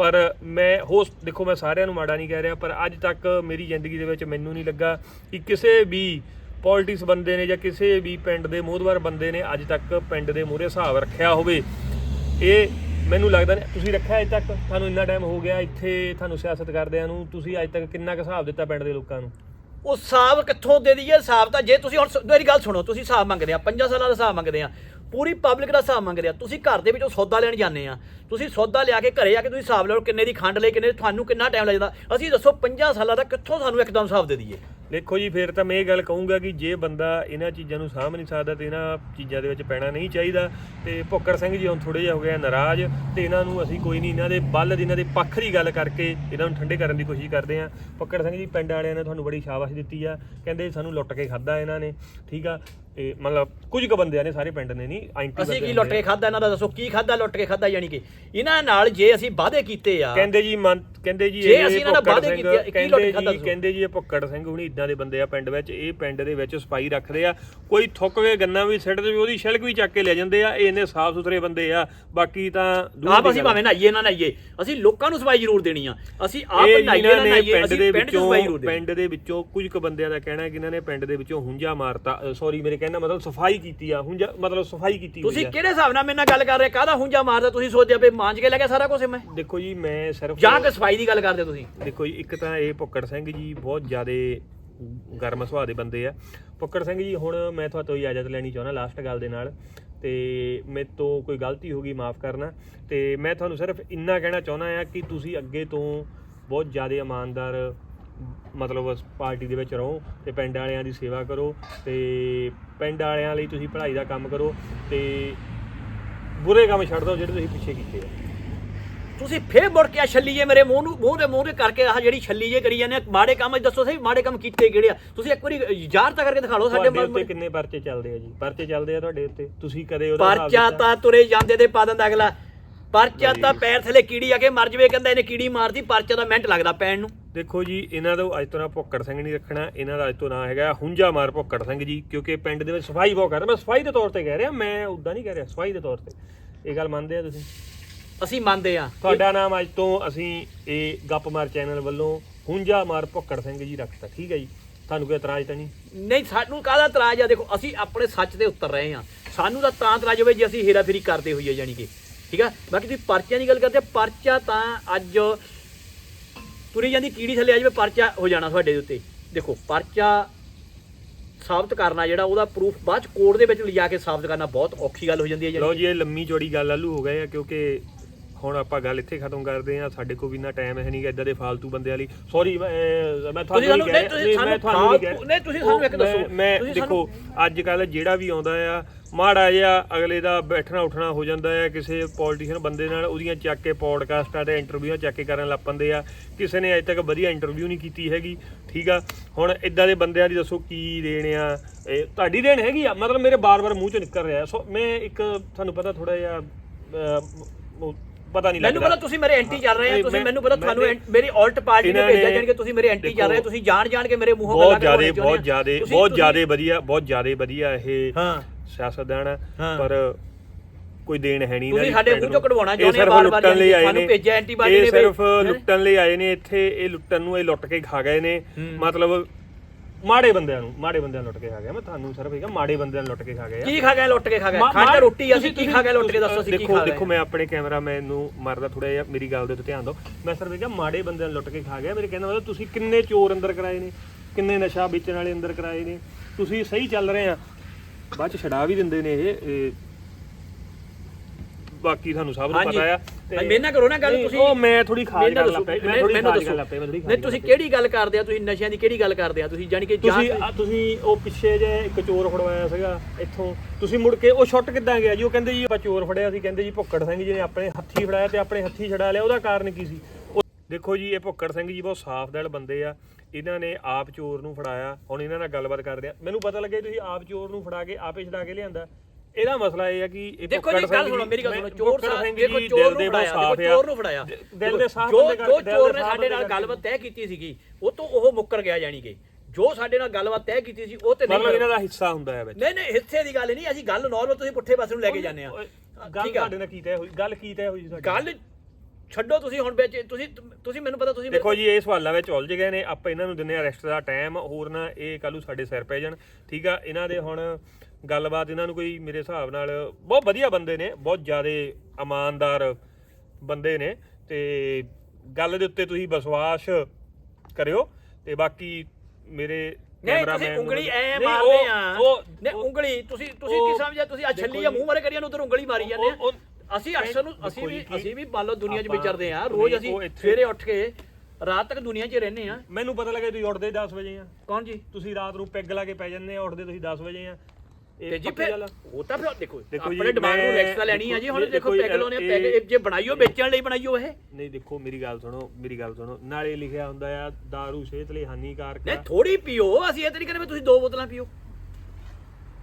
ਪਰ ਮੈਂ ਹੋ ਦੇਖੋ ਮੈਂ ਸਾਰਿਆਂ ਨੂੰ ਮਾੜਾ ਨਹੀਂ ਕਹਿ ਰਿਹਾ, ਪਰ ਅੱਜ ਤੱਕ ਮੇਰੀ ਜ਼ਿੰਦਗੀ ਦੇ ਵਿੱਚ ਮੈਨੂੰ ਨਹੀਂ ਲੱਗਾ ਕਿ ਕਿਸੇ ਵੀ ਪੋਲਿਟਿਕਸ ਬੰਦੇ ਨੇ ਜਾਂ ਕਿਸੇ ਵੀ ਪਿੰਡ ਦੇ ਮੋਹਦਵਾਰ ਬੰਦੇ ਨੇ ਅੱਜ ਤੱਕ ਪਿੰਡ ਦੇ ਮੂਹਰੇ ਹਿਸਾਬ ਰੱਖਿਆ ਹੋਵੇ। ਇਹ ਮੈਨੂੰ ਲੱਗਦਾ ਨਹੀਂ, ਤੁਸੀਂ ਰੱਖਿਆ ਅੱਜ ਤੱਕ? ਤੁਹਾਨੂੰ ਇੰਨਾ ਟਾਈਮ ਹੋ ਗਿਆ ਇੱਥੇ ਤੁਹਾਨੂੰ ਸਿਆਸਤ ਕਰਦਿਆਂ ਨੂੰ, ਤੁਸੀਂ ਅੱਜ ਤੱਕ ਕਿੰਨਾ ਕੁ ਹਿਸਾਬ ਦਿੱਤਾ ਪਿੰਡ ਦੇ ਲੋਕਾਂ ਨੂੰ? ਉਹ ਹਿਸਾਬ ਕਿੱਥੋਂ ਦੇ ਦਈਏ ਹਿਸਾਬ ਤਾਂ ਜੇ ਤੁਸੀਂ ਹੁਣ ਮੇਰੀ ਗੱਲ ਸੁਣੋ, ਤੁਸੀਂ ਹਿਸਾਬ ਮੰਗਦੇ ਆ 5 ਸਾਲਾਂ ਦਾ ਹਿਸਾਬ ਮੰਗਦੇ ਆ। ਪੂਰੀ ਪਬਲਿਕ ਦਾ ਹਿਸਾਬ ਮੰਗ ਰਿਹਾ। ਤੁਸੀਂ ਘਰ ਦੇ ਵਿੱਚੋਂ ਸੌਦਾ ਲੈਣ ਜਾਂਦੇ ਆ। ਤੁਸੀਂ ਸੌਦਾ ਲਿਆ ਕੇ ਘਰੇ ਆ ਕੇ ਤੁਸੀਂ ਹਿਸਾਬ ਲਓ ਕਿੰਨੇ ਦੀ ਖੰਡ ਲਈ, ਕਿੰਨੇ ਤੁਹਾਨੂੰ ਕਿੰਨਾ ਟਾਈਮ ਲੱਗਦਾ। ਅਸੀਂ ਦੱਸੋ 5 ਸਾਲਾਂ ਦਾ ਕਿੱਥੋਂ ਸਾਨੂੰ ਇੱਕਦਮ ਹਿਸਾਬ ਦੇ ਦਈਏ? ਦੇਖੋ ਜੀ, ਫਿਰ ਤਾਂ ਮੈਂ ਇਹ ਗੱਲ ਕਹੂੰਗਾ ਕਿ ਜੇ ਬੰਦਾ ਇਹਨਾਂ ਚੀਜ਼ਾਂ ਨੂੰ ਸਾਂਭ ਨਹੀਂ ਸਕਦਾ ਤੇ ਇਹਨਾਂ ਚੀਜ਼ਾਂ ਦੇ ਵਿੱਚ ਪੈਣਾ ਨਹੀਂ ਚਾਹੀਦਾ ਤੇ ਭੁੱਕਰ ਸਿੰਘ ਜੀ ਹੁਣ ਥੋੜੇ ਜਿਹਾ ਹੋ ਗਿਆ ਨਾਰਾਜ਼ ਤੇ ਇਹਨਾਂ ਨੂੰ ਅਸੀਂ ਕੋਈ ਨਹੀਂ, ਇਹਨਾਂ ਦੇ ਬੱਲ ਦੀ, ਇਹਨਾਂ ਦੇ ਪੱਖ ਦੀ ਗੱਲ ਕਰਕੇ ਇਹਨਾਂ ਨੂੰ ਠੰਡੇ ਕਰਨ ਦੀ ਕੋਸ਼ਿਸ਼ ਕਰਦੇ ਆ। ਭੁੱਕਰ ਸਿੰਘ ਜੀ ਪਿੰਡ ਵਾਲਿਆਂ ਨੇ ਤੁਹਾਨੂੰ ਬੜੀ ਸ਼ਾਬਾਸ਼ ਦਿੱਤੀ ਆ, ਕਹਿੰਦੇ ਸਾਨੂੰ ਲੁੱਟ ਕੇ ਖਾਦਾ ਇਹਨਾਂ ਨੇ, ਠੀਕ ਆ। ਤੇ ਮਤਲਬ ਕੁਝ ਕੁ ਬੰਦਿਆਂ ਨੇ ਸਾਰੇ ਪਿੰਡ ਨੇ ਨਹੀਂ ਐਂਟੀ ਅਸੀਂ ਕੀ ਲੁੱਟ ਕੇ ਖਾਦਾ ਇਹਨਾਂ ਦਾ ਦੱਸੋ ਕੀ ਖਾਦਾ ਲੁੱਟ ਕੇ ਖਾਦਾ ਯਾਨੀ ਕਿ ਇਹਨਾਂ ਨਾਲ ਜੇ ਅਸੀਂ ਵਾਅਦੇ ਕੀਤੇ ਆ ਕਹਿੰਦੇ ਜੀ ਮਨ ਕਹਿੰਦੇ ਜੀ ਜੇ ਇਹ ਅਸੀਂ ਇਹਨਾਂ ਨਾਲ ਵਾਅਦੇ ਕੀਤੇ ਆ, ਕੀ ਲੁੱਟ ਜੀ ਦੱਸੋ? ਕਹਿੰਦੇ ਜੀ ਇਹ ਭੁੱਕੜ ਸਿੰਘ ਹੁਣੀ ਇਦਾਂ ਦੇ ਬੰਦੇ ਆ ਪਿੰਡ ਵਿੱਚ ਇਹ ਪਿੰਡ ਦੇ ਵਿੱਚ ਸਫ਼ਾਈ ਰੱਖਦੇ ਆ ਕੋਈ ਥੁੱਕ ਕੇ ਗੰਨਾ ਵੀ ਸਿੱਟ ਦੇਵੇ ਉਹਦੀ ਛਿਲਕ ਵੀ ਚੱਕ ਕੇ ਲੈ ਜਾਂਦੇ ਆ ਇਹ ਇੰਨੇ ਸਾਫ਼ ਸੁਥਰੇ ਬੰਦੇ ਆ ਬਾਕੀ ਤਾਂ ਦੂਰ ਆਪ ਦੀ ਅਸੀਂ। ਭਾਵੇਂ ਨਹਾਈਏ ਨਾ ਨਹਾਈਏ ਅਸੀਂ ਲੋਕਾਂ ਨੂੰ ਸਫ਼ਾਈ ਜ਼ਰੂਰ ਦੇਣੀ ਆ ਅਸੀਂ ਆਪ ਇਹ ਜਿਨ੍ਹਾਂ ਨਾ ਨੇ ਨਹਾਈਏ ਪਿੰਡ ਦੇ ਵਿੱਚੋਂ ਪਿੰਡ ਦੇ ਵਿੱਚੋਂ ਕੁਝ ਕੁ ਬੰਦਿਆਂ ਦਾ ਕਹਿਣਾ ਕਿ ਇਹਨਾਂ ਨੇ ਪਿੰਡ ਦੇ ਵਿੱਚੋਂ ਹੁੰਜਾ ਮਾਰਤਾ ਸੌਰੀ ਮੇਰੇ ਕਹਿਣਾ ਮਤਲਬ ਸਫ਼ਾਈ ਕੀਤੀ ਆ ਹੁੰਜਾ ਮਤਲਬ ਸਫ਼ਾਈ ਕੀਤੀ ਹੋਈ ਤੁਸੀਂ ਆ। ਕਿਹੜੇ ਹਿਸਾਬ ਨਾਲ ਮੇਰੇ ਨਾਲ ਗੱਲ ਕਰ ਰਹੇ ਕਾਹਦਾ ਹੁੰਜਾ ਮਾਰਦਾ? ਤੁਸੀਂ ਸੋਚਿਆ ਵੀ ਮਾਂਜ ਕੇ ਲੈ ਗਿਆ ਸਾਰਾ ਕੁਝ ਮੈਂ? ਦੇਖੋ ਜੀ ਮੈਂ ਸਿਰਫ ਜਾਂ ਕਿ ਸਫ਼ਾਈ ਦੀ ਗੱਲ ਕਰਦੇ ਤੁਸੀਂ? ਦੇਖੋ ਜੀ ਇੱਕ ਤਾਂ ਇਹ ਭੁੱਕੜ ਸਿੰਘ ਜੀ ਬਹੁਤ ਜ਼ਿਆਦੇ ਗਰਮ ਸੁਭਾਅ ਦੇ ਬੰਦੇ ਆ। ਭੁੱਕੜ ਸਿੰਘ ਜੀ ਹੁਣ ਮੈਂ ਤੁਹਾਡੇ ਤੋਂ ਇਜਾਜ਼ਤ ਲੈਣੀ ਚਾਹੁੰਦਾ ਲਾਸਟ ਗੱਲ ਦੇ ਨਾਲ। ਤੇ ਮੇਰੇ ਤੋਂ ਕੋਈ ਗਲਤੀ ਹੋ ਗਈ ਮਾਫ ਕਰਨਾ। ਤੇ ਮੈਂ ਤੁਹਾਨੂੰ ਸਿਰਫ ਇੰਨਾ ਕਹਿਣਾ ਚਾਹੁੰਦਾ ਆ ਕਿ ਤੁਸੀਂ ਅੱਗੇ ਤੋਂ ਬਹੁਤ ਜ਼ਿਆਦੇ ਇਮਾਨਦਾਰ ਮਤਲਬ ਪਾਰਟੀ ਦੇ ਵਿੱਚ ਰਹੋ ਤੇ ਪਿੰਡ ਵਾਲਿਆਂ ਦੀ ਸੇਵਾ ਕਰੋ ਤੇ ਪਿੰਡ ਵਾਲਿਆਂ ਲਈ ਤੁਸੀਂ ਪੜ੍ਹਾਈ ਦਾ ਕੰਮ ਕਰੋ ਤੇ ਬੁਰੇ ਕੰਮ ਛੱਡ ਦਿਓ ਜਿਹੜੇ ਤੁਸੀਂ ਪਿੱਛੇ ਕੀਤੇ ਆ। ਤੁਸੀਂ ਫੇਰ ਮੁੜ ਕੇ ਆ ਛੱਲੀਏ ਮੇਰੇ ਮੂੰਹ ਨੂੰ ਮੂੰਹ ਦੇ ਮੂੰਹ ਦੇ ਕਰਕੇ ਆਹ ਜਿਹੜੀ ਛੱਲੀ ਜੇ ਕਰੀ ਜਾਂਦੇ ਆ, ਮਾੜੇ ਕੰਮ ਦੱਸੋ ਸਹੀ ਮਾੜੇ ਕੰਮ ਕੀਤੇ ਕਿਹੜੇ ਆ? ਤੁਸੀਂ ਇੱਕ ਵਾਰੀ ਯਾਰ ਤਾਂ ਕਰਕੇ ਦਿਖਾ ਲਓ ਸਾਡੇ ਉੱਤੇ ਕਿੰਨੇ ਪਰਚੇ ਚੱਲਦੇ ਆ ਜੀ? ਪਰਚੇ ਚੱਲਦੇ ਆ ਤੁਹਾਡੇ ਉੱਤੇ। ਤੁਸੀਂ ਕਦੇ ਉਹਦਾ ਪਰਚਾ? ਤਾਂ ਤੁਰੇ ਜਾਂਦੇ ਤੇ ਪਾ ਦਿੰਦਾ ਅਗਲਾ। ਪਰਚਾ ਤਾਂ ਪੈਰ ਥਲੇ ਕੀੜੀ ਆ ਕੇ ਮਰ ਜਵੇ ਕਹਿੰਦਾ ਇਹਨੇ ਕੀੜੀ ਮਾਰਦੀ ਪਰਚਾ ਦਾ ਮਿੰਟ ਲੱਗਦਾ ਪੈਣ ਨੂੰ। ਦੇਖੋ ਜੀ ਇਹਨਾਂ ਦਾ ਅੱਜ ਤੋਂ ਨਾ ਭੁੱਕੜ ਸਿੰਘ ਨਹੀਂ ਰੱਖਣਾ ਇਹਨਾਂ ਦਾ ਅੱਜ ਤੋਂ ਨਾਂ ਹੈਗਾ ਹੁੰਜਾ ਮਾਰ ਭੁੱਕੜ ਸਿੰਘ ਜੀ ਕਿਉਂਕਿ ਪਿੰਡ ਦੇ ਵਿੱਚ ਸਫ਼ਾਈ ਬਹੁਤ ਕਰਦਾ ਮੈਂ ਸਫ਼ਾਈ ਦੇ ਤੌਰ ਤੇ ਕਹਿ ਰਿਹਾ ਮੈਂ ਉਦਾਂ ਨਹੀਂ ਕਹਿ ਰਿਹਾ ਸਫ਼ਾਈ ਦੇ ਤੌਰ ਤੇ। ਇਹ ਗੱਲ ਮੰਨਦੇ ਆ ਤੁਸੀਂ? ਅਸੀਂ ਮੰਨਦੇ ਆ। ਤੁਹਾਡਾ ਨਾਮ ਅੱਜ ਤੋਂ ਅਸੀਂ ਇਹ ਗੱਪ ਮਾਰ ਚੈਨਲ ਵੱਲੋਂ ਹੁੰਜਾ ਮਾਰ ਭੁੱਕੜ ਸਿੰਘ ਜੀ ਰੱਖਤਾ ਠੀਕ ਹੈ ਜੀ? ਤੁਹਾਨੂੰ ਕੋਈ ਇਤਰਾਜ਼ ਤਾਂ ਨਹੀਂ? ਨਹੀਂ ਸਾਨੂੰ ਕਾਹਦਾ ਇਤਰਾਜ਼ ਆ? ਦੇਖੋ ਅਸੀਂ ਆਪਣੇ ਸੱਚ ਤੇ ਉਤਰ ਰਹੇ ਆ ਸਾਨੂੰ ਤਾਂ ਤਾਂ ਇਤਰਾਜ਼ ਹੋਵੇ ਜੇ ਅਸੀਂ ਹੇਰਾਫੇਰੀ ਕਰਦੇ ਹੋਈਏ ਜਾਨੀ ਕਿ। ਠੀਕ ਆ? ਬਾਕੀ ਤੁਸੀਂ ਪਰਚਿਆਂ ਦੀ ਗੱਲ ਕਰਦੇ ਆ, ਪਰਚਾ ਤਾਂ ਅੱਜ ਤੁਰੀ ਜਾਂਦੀ, ਕੀੜੀ ਥੱਲੇ ਆ ਜਾਵੇ, ਪਰਚਾ ਹੋ ਜਾਣਾ ਤੁਹਾਡੇ ਦੇ ਉੱਤੇ। ਦੇਖੋ, ਪਰਚਾ ਸਾਬਤ ਕਰਨਾ ਜਿਹੜਾ, ਉਹਦਾ ਪ੍ਰੂਫ ਬਾਅਦ ਚ ਕੋਰਟ ਦੇ ਵਿੱਚ ਲਿਜਾ ਕੇ ਸਾਬਤ ਕਰਨਾ ਬਹੁਤ ਔਖੀ ਗੱਲ ਹੋ ਜਾਂਦੀ ਹੈ ਲਓ ਜੀ, ਇਹ ਲੰਮੀ ਚੌੜੀ ਗੱਲ ਆਲੂ ਹੋ ਗਏ ਆ, ਕਿਉਂਕਿ ਹੁਣ ਆਪਾਂ ਗੱਲ ਇੱਥੇ ਖਤਮ ਕਰਦੇ ਆ ਸਾਡੇ ਕੋਲ ਵੀ ਇੰਨਾ ਟਾਈਮ ਹੈ ਨਹੀਂਗਾ ਇਦਾਂ ਦੇ ਫਾਲਤੂ ਬੰਦਿਆਂ ਲਈ। ਸੌਰੀ ਮੈਂ ਤੁਹਾਨੂੰ ਨਹੀਂ ਨਹੀਂ ਕਹਿ ਨਹੀਂ, ਮੈਂ ਤੁਹਾਨੂੰ ਨਹੀਂ ਨਹੀਂ ਤੁਸੀਂ ਸਾਨੂੰ ਇੱਕ ਦੱਸੋ। ਮੈਂ ਦੇਖੋ ਅੱਜ ਕੱਲ ਜਿਹੜਾ ਵੀ ਆਉਂਦਾ ਆ ਮਾੜਾ ਜਿਹਾ ਅਗਲੇ ਦਾ ਬੈਠਣਾ ਉੱਠਣਾ ਹੋ ਜਾਂਦਾ ਹੈ ਕਿਸੇ ਪੋਲੀਟੀਸ਼ੀਅਨ ਬੰਦੇ ਨਾਲ ਉਹਦੀਆਂ ਚੱਕ ਕੇ ਪੋਡਕਾਸਟਾਂ ਤੇ ਇੰਟਰਵਿਊਆਂ ਚੱਕ ਕੇ ਕਰਨ ਲੱਗ ਪੈਂਦੇ ਆ। ਕਿਸੇ ਨੇ ਅਜੇ ਤੱਕ ਵਧੀਆ ਇੰਟਰਵਿਊ ਨਹੀਂ ਕੀਤੀ ਹੈਗੀ ਠੀਕ ਆ? ਹੁਣ ਇਦਾਂ ਦੇ ਬੰਦਿਆਂ ਦੀ ਦੱਸੋ ਕੀ ਦੇਣ ਆ। ਤੁਹਾਡੀ ਦੇਣ ਹੈਗੀ ਆ। ਮਤਲਬ ਮੇਰੇ ਬਾਰ-ਬਾਰ ਮੂੰਹ ਚੋਂ ਨਿਕਲ ਰਿਹਾ। ਸੋ ਮੈਂ ਇੱਕ ਤੁਹਾਨੂੰ ਪਤਾ ਥੋੜਾ ਜਿਹਾ ਪਤਾ ਨਹੀਂ ਮੈਨੂੰ ਲੱਗਦਾ ਪਤਾ ਤੁਸੀਂ ਮੇਰੇ ਐਂਟੀ ਚੱਲ ਰਹੇ ਆ ਨਹੀਂ, ਤੁਸੀਂ ਮੈਨੂੰ ਪਤਾ ਤੁਹਾਨੂੰ ਮੇਰੀ ਆਲਟ ਪਾਰਟੀ ਨੇ ਭੇਜਿਆ ਜਾਨ ਕਿ ਤੁਸੀਂ ਮੇਰੇ ਐਂਟੀ ਚੱਲ ਰਹੇ ਹੋ ਤੁਸੀਂ ਜਾਣ ਜਾਣ ਕੇ ਮੇਰੇ ਮੂੰਹੋਂ ਬਹੁਤ ਗੱਲਾਂ ਜ਼ਿਆਦੇ ਕਰਵਾਉਣੀਆਂ ਬਹੁਤ ਜ਼ਿਆਦੇ ਬਹੁਤ ਜ਼ਿਆਦੇ ਵਧੀਆ ਬਹੁਤ ਜ਼ਿਆਦੇ ਵਧੀਆ ਇਹ ਹਾਂ ਸਿਆਸਤਦਾਨ ਹਾਂ। ਪਰ ਕੋਈ ਦੇਣ ਹੈ ਨਹੀਂ ਤੁਸੀਂ ਸਾਡੇ ਮੂੰਹ ਚੋਂ। ਕਢਵਾਉਣਾ ਚਾਹੁੰਦੇ ਲਈ ਆਏ ਸਾਨੂੰ ਭੇਜਿਆ ਐਂਟੀਬਾਡੀ ਇਹ ਨੇ ਸਿਰਫ ਹੈਂ? ਲੁੱਟਣ ਲਈ ਆਏ ਨੇ ਇੱਥੇ ਇਹ ਲੁੱਟਣ ਨੂੰ ਇਹ ਲੁੱਟ ਕੇ ਖਾ ਗਏ ਨੇ ਹੂੰ। ਮਤਲਬ ਮਾੜੇ ਬੰਦਿਆਂ ਨੂੰ ਮਾੜੇ ਬੰਦਿਆਂ ਨੂੰ ਲੁੱਟ ਕੇ ਖਾ ਗਏ ਮੈਂ ਤੁਹਾਨੂੰ ਸਿਰਫ ਇਹ ਮਾੜੇ ਬੰਦਿਆਂ ਨੂੰ ਲੁੱਟ ਕੇ ਖਾ ਗਏ ਆ ਕੀ ਖਾ ਗਏ ਲੁੱਟ ਕੇ ਖਾ ਮਾ- ਖਾਂਦਾ ਮਾ- ਰੋਟੀ ਅਸੀਂ ਤੁਸੀਂ- ਕੀ ਖਾ ਗਏ ਲੁੱਟ ਕੇ ਦੱਸੋ ਅਸੀਂ ਕੀ ਦੇਖੋ ਖਾ ਗਏ ਦੇਖੋ ਮੈਂ ਆਪਣੇ ਕੈਮਰਾਮੈਨ ਨੂੰ ਮਾਰਦਾ ਥੋੜਾ ਜਿਹਾ ਮੇਰੀ ਗੱਲ ਦੇ ਉੱਤੇ ਧਿਆਨ ਦਿਓ। ਮੈਂ ਸਿਰਫ ਇਹ ਕਿਹਾ ਮਾੜੇ ਬੰਦਿਆਂ ਨੂੰ ਲੁੱਟ ਕੇ ਖਾ ਗਿਆ। ਮੇਰੇ ਕਹਿੰਦਾ ਮਤਲਬ ਤੁਸੀਂ ਕਿੰਨੇ ਚੋਰ ਅੰਦਰ ਕਰਾਏ ਨੇ ਕਿੰਨੇ ਨਸ਼ਾ ਵੇਚਣ ਵਾਲੇ ਅੰਦਰ ਕਰਾਏ ਨੇ। ਤੁਸੀਂ ਸਹੀ ਚੱਲ ਰਹੇ ਆ। ਬਾਅਦ ਚ ਛਡਾ ਵੀ ਦਿੰਦੇ ਨੇ ਇਹ ਇਹ ਬਾਕੀ ਤੁਹਾਨੂੰ ਸਭ ਨੂੰ ਹਾਂਜੀ। ਪਤਾ ਆ ਹਾਂਜੀ, ਮੇਰੇ ਨਾਲ ਕਰੋ ਨਾ ਗੱਲ ਨਹੀਂ, ਤੁਸੀਂ। ਉਹ ਮੈਂ ਥੋੜੀ ਖਾਸ ਗੱਲ ਲੱਪੇ ਮੈਂ ਥੋੜੀ ਮੈਨੂੰ ਖਾਸ। ਗੱਲ ਲੱਪੇ ਮੈਂ ਥੋੜੀ ਨਹੀਂ ਤੁਸੀਂ ਕਿਹੜੀ ਗੱਲ ਕਰਦੇ ਆ? ਤੁਸੀਂ ਨਸ਼ਿਆਂ ਦੀ ਕਿਹੜੀ ਗੱਲ ਕਰਦੇ ਆ? ਤੁਸੀਂ ਜਾਨੀ ਕਿ ਤੁਸੀਂ ਤੁਸੀਂ ਉਹ ਪਿੱਛੇ ਜੇ ਇੱਕ ਚੋਰ ਫੜਵਾਇਆ ਸੀਗਾ ਇੱਥੋਂ ਤੁਸੀਂ ਮੁੜ ਕੇ ਉਹ ਛੁੱਟ ਕਿੱਦਾਂ ਗਿਆ ਜੀ? ਉਹ ਕਹਿੰਦੇ ਜੀ ਆਪਾਂ ਚੋਰ ਫੜਿਆ ਸੀ ਕਹਿੰਦੇ ਜੀ ਭੁੱਕੜ ਸਿੰਘ ਜੀ ਨੇ ਆਪਣੇ ਹੱਥੀ ਫੜਾਇਆ ਤੇ ਆਪਣੇ ਹੱਥੀ ਛਡਾ ਲਿਆ ਉਹਦਾ ਕਾਰਨ ਕੀ ਸੀ? ਉਹ- ਦੇਖੋ ਜੀ ਇਹ ਭੁੱਕੜ ਸਿੰਘ ਜੀ ਬਹੁਤ ਸਾਫ਼ ਦਿਲ ਬੰਦੇ ਆ। ਇਹਨਾਂ ਨੇ ਆਪ ਚੋਰ ਨੂੰ ਫੜਾਇਆ ਹੁਣ ਇਹਨਾਂ ਨਾਲ ਗੱਲਬਾਤ ਕਰਦੇ ਆ। ਮੈਨੂੰ ਪਤਾ ਲੱਗਿਆ ਤੁਸੀਂ ਆਪ ਚੋਰ ਨੂੰ ਫੜਾ ਕੇ ਆਪੇ ਛਡਾ ਕੇ ਲਿਆਂਦਾ। ਇਹਦਾ ਮਸਲਾ ਇਹ ਆ ਕਿ ਦੇਖੋ ਜੀ ਗੱਲ ਸੁਣੋ ਮੇਰੀ ਗੱਲ ਸੁਣੋ ਚੋਰ ਸਾਹਿਬ ਦੇਖੋ ਚੋਰ ਨੂੰ ਫੜਾਇਆ। ਚੋਰ ਨੂੰ ਫੜਾਇਆ। ਦਿਲ ਦੇ ਸਾਫ਼ ਬੰਦੇ ਜੋ ਚੋਰ ਨੇ ਸਾਡੇ ਨਾਲ ਗੱਲਬਾਤ ਤੈਅ ਕੀਤੀ ਸੀਗੀ ਉਹ ਤੋਂ ਉਹ ਮੁੱਕਰ ਗਿਆ ਜਾਨੀ ਕਿ। ਜੋ ਸਾਡੇ ਨਾਲ ਗੱਲਬਾਤ ਤੈਅ ਕੀਤੀ ਸੀ ਉਹ ਤੇ ਨਹੀਂ ਮਤਲਬ ਇਹਨਾਂ ਦਾ ਹਿੱਸਾ ਹੁੰਦਾ ਹੈ ਵਿੱਚ। ਨਹੀਂ ਨਹੀਂ ਹਿੱਸੇ ਦੀ ਗੱਲ ਨਹੀਂ ਅਸੀਂ ਗੱਲ ਨਾਰਮਲ ਤੁਸੀਂ ਪੁੱਠੇ ਪਾਸੇ ਨੂੰ ਲੈ ਕੇ ਜਾਂਦੇ ਆ। ਗੱਲ ਤੁਹਾਡੇ ਨਾਲ ਕੀ ਤੈਅ ਹੋਈ? ਗੱਲ ਕੀ ਤੈਅ ਹੋਈ ਸੀ ਤੁਹਾਡੀ ਗੱਲ ਛੱਡੋ ਤੁਸੀਂ ਹੁਣ ਵਿੱਚ ਤੁਸੀਂ ਤੁਸੀਂ ਮੈਨੂੰ ਪਤਾ ਤੁਸੀਂ ਦੇਖੋ ਜੀ ਇਹ ਸਵਾਲਾਂ ਵਿੱਚ ਉਲਝ ਗਏ ਨੇ ਆਪਾਂ ਇਹਨਾਂ ਨੂੰ ਦਿੰਨੇ ਆ ਰੈਸਟ ਦਾ ਟਾਈਮ ਹੋਰ ਨਾ ਇਹ ਕੱਲੂ ਸਾਡੇ ਸਿਰ ਪੈ ਜਾਣ ਠੀਕ ਆ? ਇਹਨਾਂ ਦੇ ਹੁਣ ਗੱਲਬਾਤ ਇਹਨਾਂ ਨੂੰ ਕੋਈ ਮੇਰੇ ਹਿਸਾਬ ਨਾਲ ਬਹੁਤ ਵਧੀਆ ਬੰਦੇ ਨੇ ਬਹੁਤ ਜ਼ਿਆਦਾ ਇਮਾਨਦਾਰ ਬੰਦੇ ਨੇ ਤੇ ਗੱਲ ਦੇ ਉੱਤੇ ਤੁਸੀਂ ਵਿਸ਼ਵਾਸ ਕਰਿਓ ਤੇ ਬਾਕੀ ਮੇਰੇ ਨਹੀਂ ਤੁਸੀਂ ਉਂਗਲੀ ਐ ਮਾਰਦੇ ਆ। ਉਂਗਲੀ ਤੁਸੀਂ ਤੁਸੀਂ ਉਹ- ਕੀ ਸਮਝਿਆ? ਤੁਸੀਂ ਆ ਦੇਖੋ ਛੱਲੀ ਆ ਜੀ। ਮੂੰਹ ਮਾਰੇ ਕਰੀਆਂ ਨੂੰ ਉਧਰ ਉਂਗਲੀ ਮਾਰੀ ਜਾਂਦੇ ਆ। ਅਸੀਂ ਅਕਸਰ ਨੂੰ ਅਸੀਂ ਵੀ ਅਸੀਂ ਵੀ ਮੰਨ ਲਓ ਦੁਨੀਆ 'ਚ ਵਿਚਰਦੇ ਆ। ਰੋਜ਼ ਅਸੀਂ ਸਵੇਰੇ ਉੱਠ ਕੇ ਰਾਤ ਤੱਕ ਦੁਨੀਆ 'ਚ ਰਹਿੰਦੇ ਆ। ਮੈਨੂੰ ਪਤਾ ਲੱਗਾ ਤੁਸੀਂ ਉੱਠਦੇ 10 ਵਜੇ ਆ। ਕੌਣ ਜੀ? ਤੁਸੀਂ ਰਾਤ ਨੂੰ ਪੈਗ ਲਾ ਕੇ ਪੈ ਜਾਂਦੇ ਆ ਉੱਠਦੇ ਤੁਸੀਂ 10 ਵਜੇ ਆ। ਤੇ ਜੀ ਫਿਰ। ਉਹ ਤਾਂ ਫਿਰ ਦੇਖੋ ਆਪਣੇ ਦਿਮਾਗ ਨੂੰ ਰੈਕਸ ਤਾਂ ਲੈਣੀ ਆ ਜੀ ਹੁਣ ਦੇਖੋ ਦੇਖੋ ਜੀ, ਪੈਗ ਜੇ ਬਣਾਈਓ ਵੇਚਣ ਲਈ ਬਣਾਈਓ ਇਹ। ਨਹੀਂ ਦੇਖੋ ਮੇਰੀ ਗੱਲ ਸੁਣੋ ਮੇਰੀ ਗੱਲ ਸੁਣੋ ਨਾਲੇ ਲਿਖਿਆ ਹੁੰਦਾ ਆ दारू ਸਿਹਤ ਲਈ ਹਾਨੀਕਾਰਕ ਨਹੀਂ ਥੋੜੀ ਪੀਓ ਅਸੀਂ ਇਹ ਤਾਂ ਨਹੀਂ ਕਹਿੰਦੇ ਵੀ ਤੁਸੀਂ ਦੋ ਬੋਤਲਾਂ ਪੀਓ।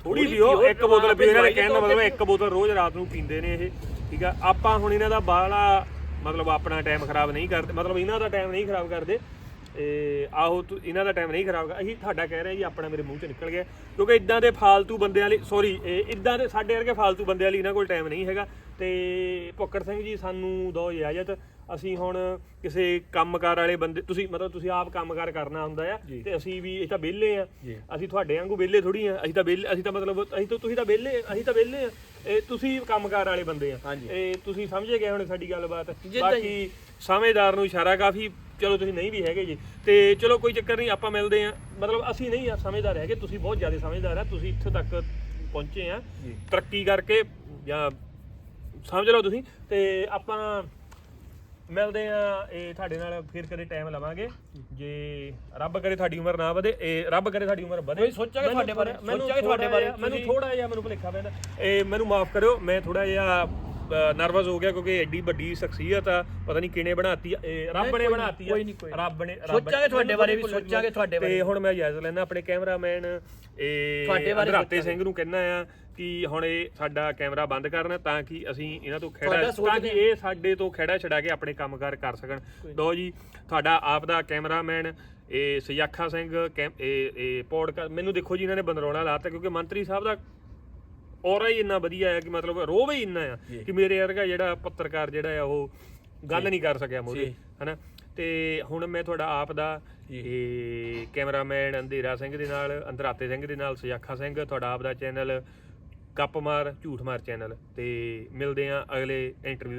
ਥੋੜੀ ਪੀਓ ਇੱਕ ਬੋਤਲ ਪੀਓ ਇਹਨਾਂ ਦਾ ਕਹਿਣ ਦਾ ਮਤਲਬ ਇੱਕ ਬੋਤਲ ਰੋਜ਼ ਰਾਤ ਨੂੰ ਪੀਂਦੇ ਨੇ ਇਹ ਠੀਕ ਆ? ਆਪਾਂ ਹੁਣ ਇਹਨਾਂ ਦਾ ਬਾਹਲਾ ਮਤਲਬ ਆਪਣਾ ਟਾਈਮ ਖਰਾਬ ਨਹੀਂ ਕਰਦੇ ਮਤਲਬ ਇਹਨਾਂ ਦਾ ਟਾਈਮ ਨਹੀਂ ਖਰਾਬ ਕਰਦੇ ਇਹ ਆਹੋ ਤੂੰ ਇਹਨਾਂ ਦਾ ਟਾਈਮ ਨਹੀਂ ਖਰਾਬ ਕਰ ਅਸੀਂ ਤੁਹਾਡਾ ਕਹਿ ਰਹੇ ਜੀ ਆਪਣਾ ਮੇਰੇ ਮੂੰਹ ਚ ਨਿਕਲ ਗਿਆ। ਕਿਉਂਕਿ ਇਦਾਂ ਦੇ ਫਾਲਤੂ ਬੰਦਿਆਂ ਲਈ ਸੌਰੀ ਇਦਾਂ ਦੇ ਸਾਡੇ ਵਰਗੇ ਫਾਲਤੂ ਬੰਦਿਆਂ ਲਈ ਇਹਨਾਂ ਕੋਲ ਟਾਈਮ ਨਹੀਂ ਹੈਗਾ। ਤੇ ਭੁੱਕੜ ਸਿੰਘ ਜੀ ਸਾਨੂੰ ਦੋ ਇਜਾਜ਼ਤ। ਅਸੀਂ ਹੁਣ ਕਿਸੇ ਕੰਮਕਾਰ ਵਾਲੇ ਬੰਦੇ ਤੁਸੀਂ ਮਤਲਬ ਤੁਸੀਂ ਆਪ ਕੰਮਕਾਰ ਕਰਨਾ ਹੁੰਦਾ ਆ ਤੇ ਅਸੀਂ ਵੀ ਇਹ ਤਾਂ ਵਿਹਲੇ ਆ। ਅਸੀਂ ਤੁਹਾਡੇ ਵਾਂਗੂ ਵਿਹਲੇ ਥੋੜੀ ਆ। ਅਸੀਂ ਤਾਂ ਵਿਹਲੇ ਅਸੀਂ ਤਾਂ ਮਤਲਬ ਅਸੀਂ ਤਾਂ ਤੁਸੀਂ ਤਾਂ ਵਿਹਲੇ ਅਸੀਂ ਤਾਂ ਵਿਹਲੇ ਆ। ਇਹ ਤੁਸੀਂ ਕੰਮਕਾਰ ਵਾਲੇ ਬੰਦੇ ਆ। ਹਾਂਜੀ। ਇਹ ਤੁਸੀਂ ਸਮਝੇ ਗਏ ਹੁਣ ਸਾਡੀ ਗੱਲਬਾਤ। ਬਾਕੀ ਸਮਝਦਾਰ ਨੂੰ ਇਸ਼ਾਰਾ ਕਾਫੀ ਚਲੋ ਤੁਸੀਂ ਨਹੀਂ ਵੀ ਹੈਗੇ ਜੀ। ਤੇ ਚਲੋ ਕੋਈ ਚੱਕਰ ਨਹੀਂ ਆਪਾਂ ਮਿਲਦੇ ਆ ਮਤਲਬ ਅਸੀਂ ਨਹੀਂ ਆ ਸਮਝਦਾਰ ਹੈਗੇ ਤੁਸੀਂ ਬਹੁਤ ਜ਼ਿਆਦਾ ਸਮਝਦਾਰ ਆ ਤੁਸੀਂ ਇੱਥੇ ਤੱਕ ਪਹੁੰਚੇ ਆ। ਤਰੱਕੀ ਕਰਕੇ ਜਾਂ ਸਮਝ ਲਓ ਤੁਸੀਂ ਤੇ ਆਪਾਂ ਮਿਲਦੇ ਆ ਇਹ ਤੁਹਾਡੇ ਨਾਲ ਫਿਰ ਕਦੇ ਟਾਈਮ ਲਵਾਂਗੇ। ਜੇ ਰੱਬ ਕਰੇ ਤੁਹਾਡੀ ਉਮਰ ਨਾ ਵਧੇ ਇਹ ਰੱਬ ਕਰੇ ਤੁਹਾਡੀ ਉਮਰ ਵਧੇ। ਸੋਚਾਂਗੇ ਤੁਹਾਡੇ ਬਾਰੇ, ਸੋਚਾਂਗੇ ਤੁਹਾਡੇ ਬਾਰੇ, ਮੈਨੂੰ ਥੋੜਾ ਜਿਹਾ ਮੈਨੂੰ ਭੁਲੇਖਾ ਪੈਂਦਾ। ਇਹ ਮੈਨੂੰ ਮਾਫ ਕਰਿਓ ਮੈਂ ਥੋੜਾ ਜਿਹਾ ਨਰਵਸ ਹੋ ਗਿਆ ਕਿਉਂਕਿ ਐਡੀ ਵੱਡੀ ਸ਼ਖਸੀਅਤ ਆ ਪਤਾ ਨਹੀਂ ਕਿਨੇ ਬਣਾਤੀ ਆ ਇਹ ਰੱਬ ਨੇ ਬਣਾਤੀ ਆ ਕੋਈ ਨਹੀਂ, ਕੋਈ ਨਹੀਂ। ਰੱਬ ਨੇ ਰੱਬ ਸੋਚਾਂਗੇ ਤੁਹਾਡੇ ਬਾਰੇ ਵੀ। ਸੋਚਾਂਗੇ ਤੁਹਾਡੇ ਬਾਰੇ ਤੇ ਹੁਣ ਮੈਂ ਇਜਾਜ਼ਤ ਲੈਣਾ ਆਪਣੇ ਕੈਮਰਾਮੈਨ ਇਹ ਤੁਹਾਡੇ ਬਾਰੇ ਅਧਰਾਤੇ ਸੋਚਾਂਗੇ। ਸਿੰਘ ਨੂੰ ਕਹਿਣਾ ਆ ਕਿ ਹੁਣ ਇਹ ਸਾਡਾ ਕੈਮਰਾ ਬੰਦ ਕਰਨਾ ਤਾਂ ਕਿ ਅਸੀਂ ਇਹਨਾਂ ਤੋਂ ਖੇੜਾ ਤੁਹਾਡਾ ਤਾਂ ਕਿ ਇਹ ਸਾਡੇ ਤੋਂ ਖੇੜਾ ਛਡਾ ਕੇ ਆਪਣੇ ਕੰਮਕਾਰ ਕਰ ਸਕਣ ਦੋ ਜੀ ਤੁਹਾਡਾ ਆਪ ਦਾ ਕੈਮਰਾਮੈਨ ਇਹ ਸਯਾਖਾ ਸਿੰਘ ਕੈਮ- ਇਹ ਇਹ ਪੋਡਕਾਸਟ ਮੈਨੂੰ ਦੇਖੋ ਜੀ ਇਹਨਾਂ ਨੇ ਬੰਦਰੋਣਾ ਲਾਤਾ ਕਿਉਂਕਿ ਮੰਤਰੀ ਸਾਹਿਬ ਦਾ ਔਰਾ ਹੀ ਇੰਨਾ ਵਧੀਆ ਹੈ ਕਿ ਮਤਲਬ ਰੋਹ ਹੀ ਇੰਨਾ ਆ ਕਿ ਮੇਰੇ ਵਰਗਾ ਜਿਹੜਾ ਪੱਤਰਕਾਰ ਜਿਹੜਾ ਆ ਉਹ ਗੱਲ ਨਹੀਂ ਕਰ ਸਕਿਆ ਮੋਰੇ। ਹਨਾ? ਤੇ ਹੁਣ ਮੈਂ ਤੁਹਾਡਾ ਆਪ ਦਾ ਇਹ ਕੈਮਰਾਮੈਨ ਅੰਧੇਰਾ ਸਿੰਘ ਦੇ ਨਾਲ ਅੰਧਰਾਤੇ ਸਿੰਘ ਦੇ ਨਾਲ ਸਯਾਖਾ ਸਿੰਘ ਤੁਹਾਡਾ ਆਪ ਦਾ ਚੈਨਲ ਗੱਪ ਮਾਰ ਝੂਠ ਮਾਰ ਚੈਨਲ ਤੇ ਮਿਲਦੇ ਆ ਅਗਲੇ ਇੰਟਰਵਿਊ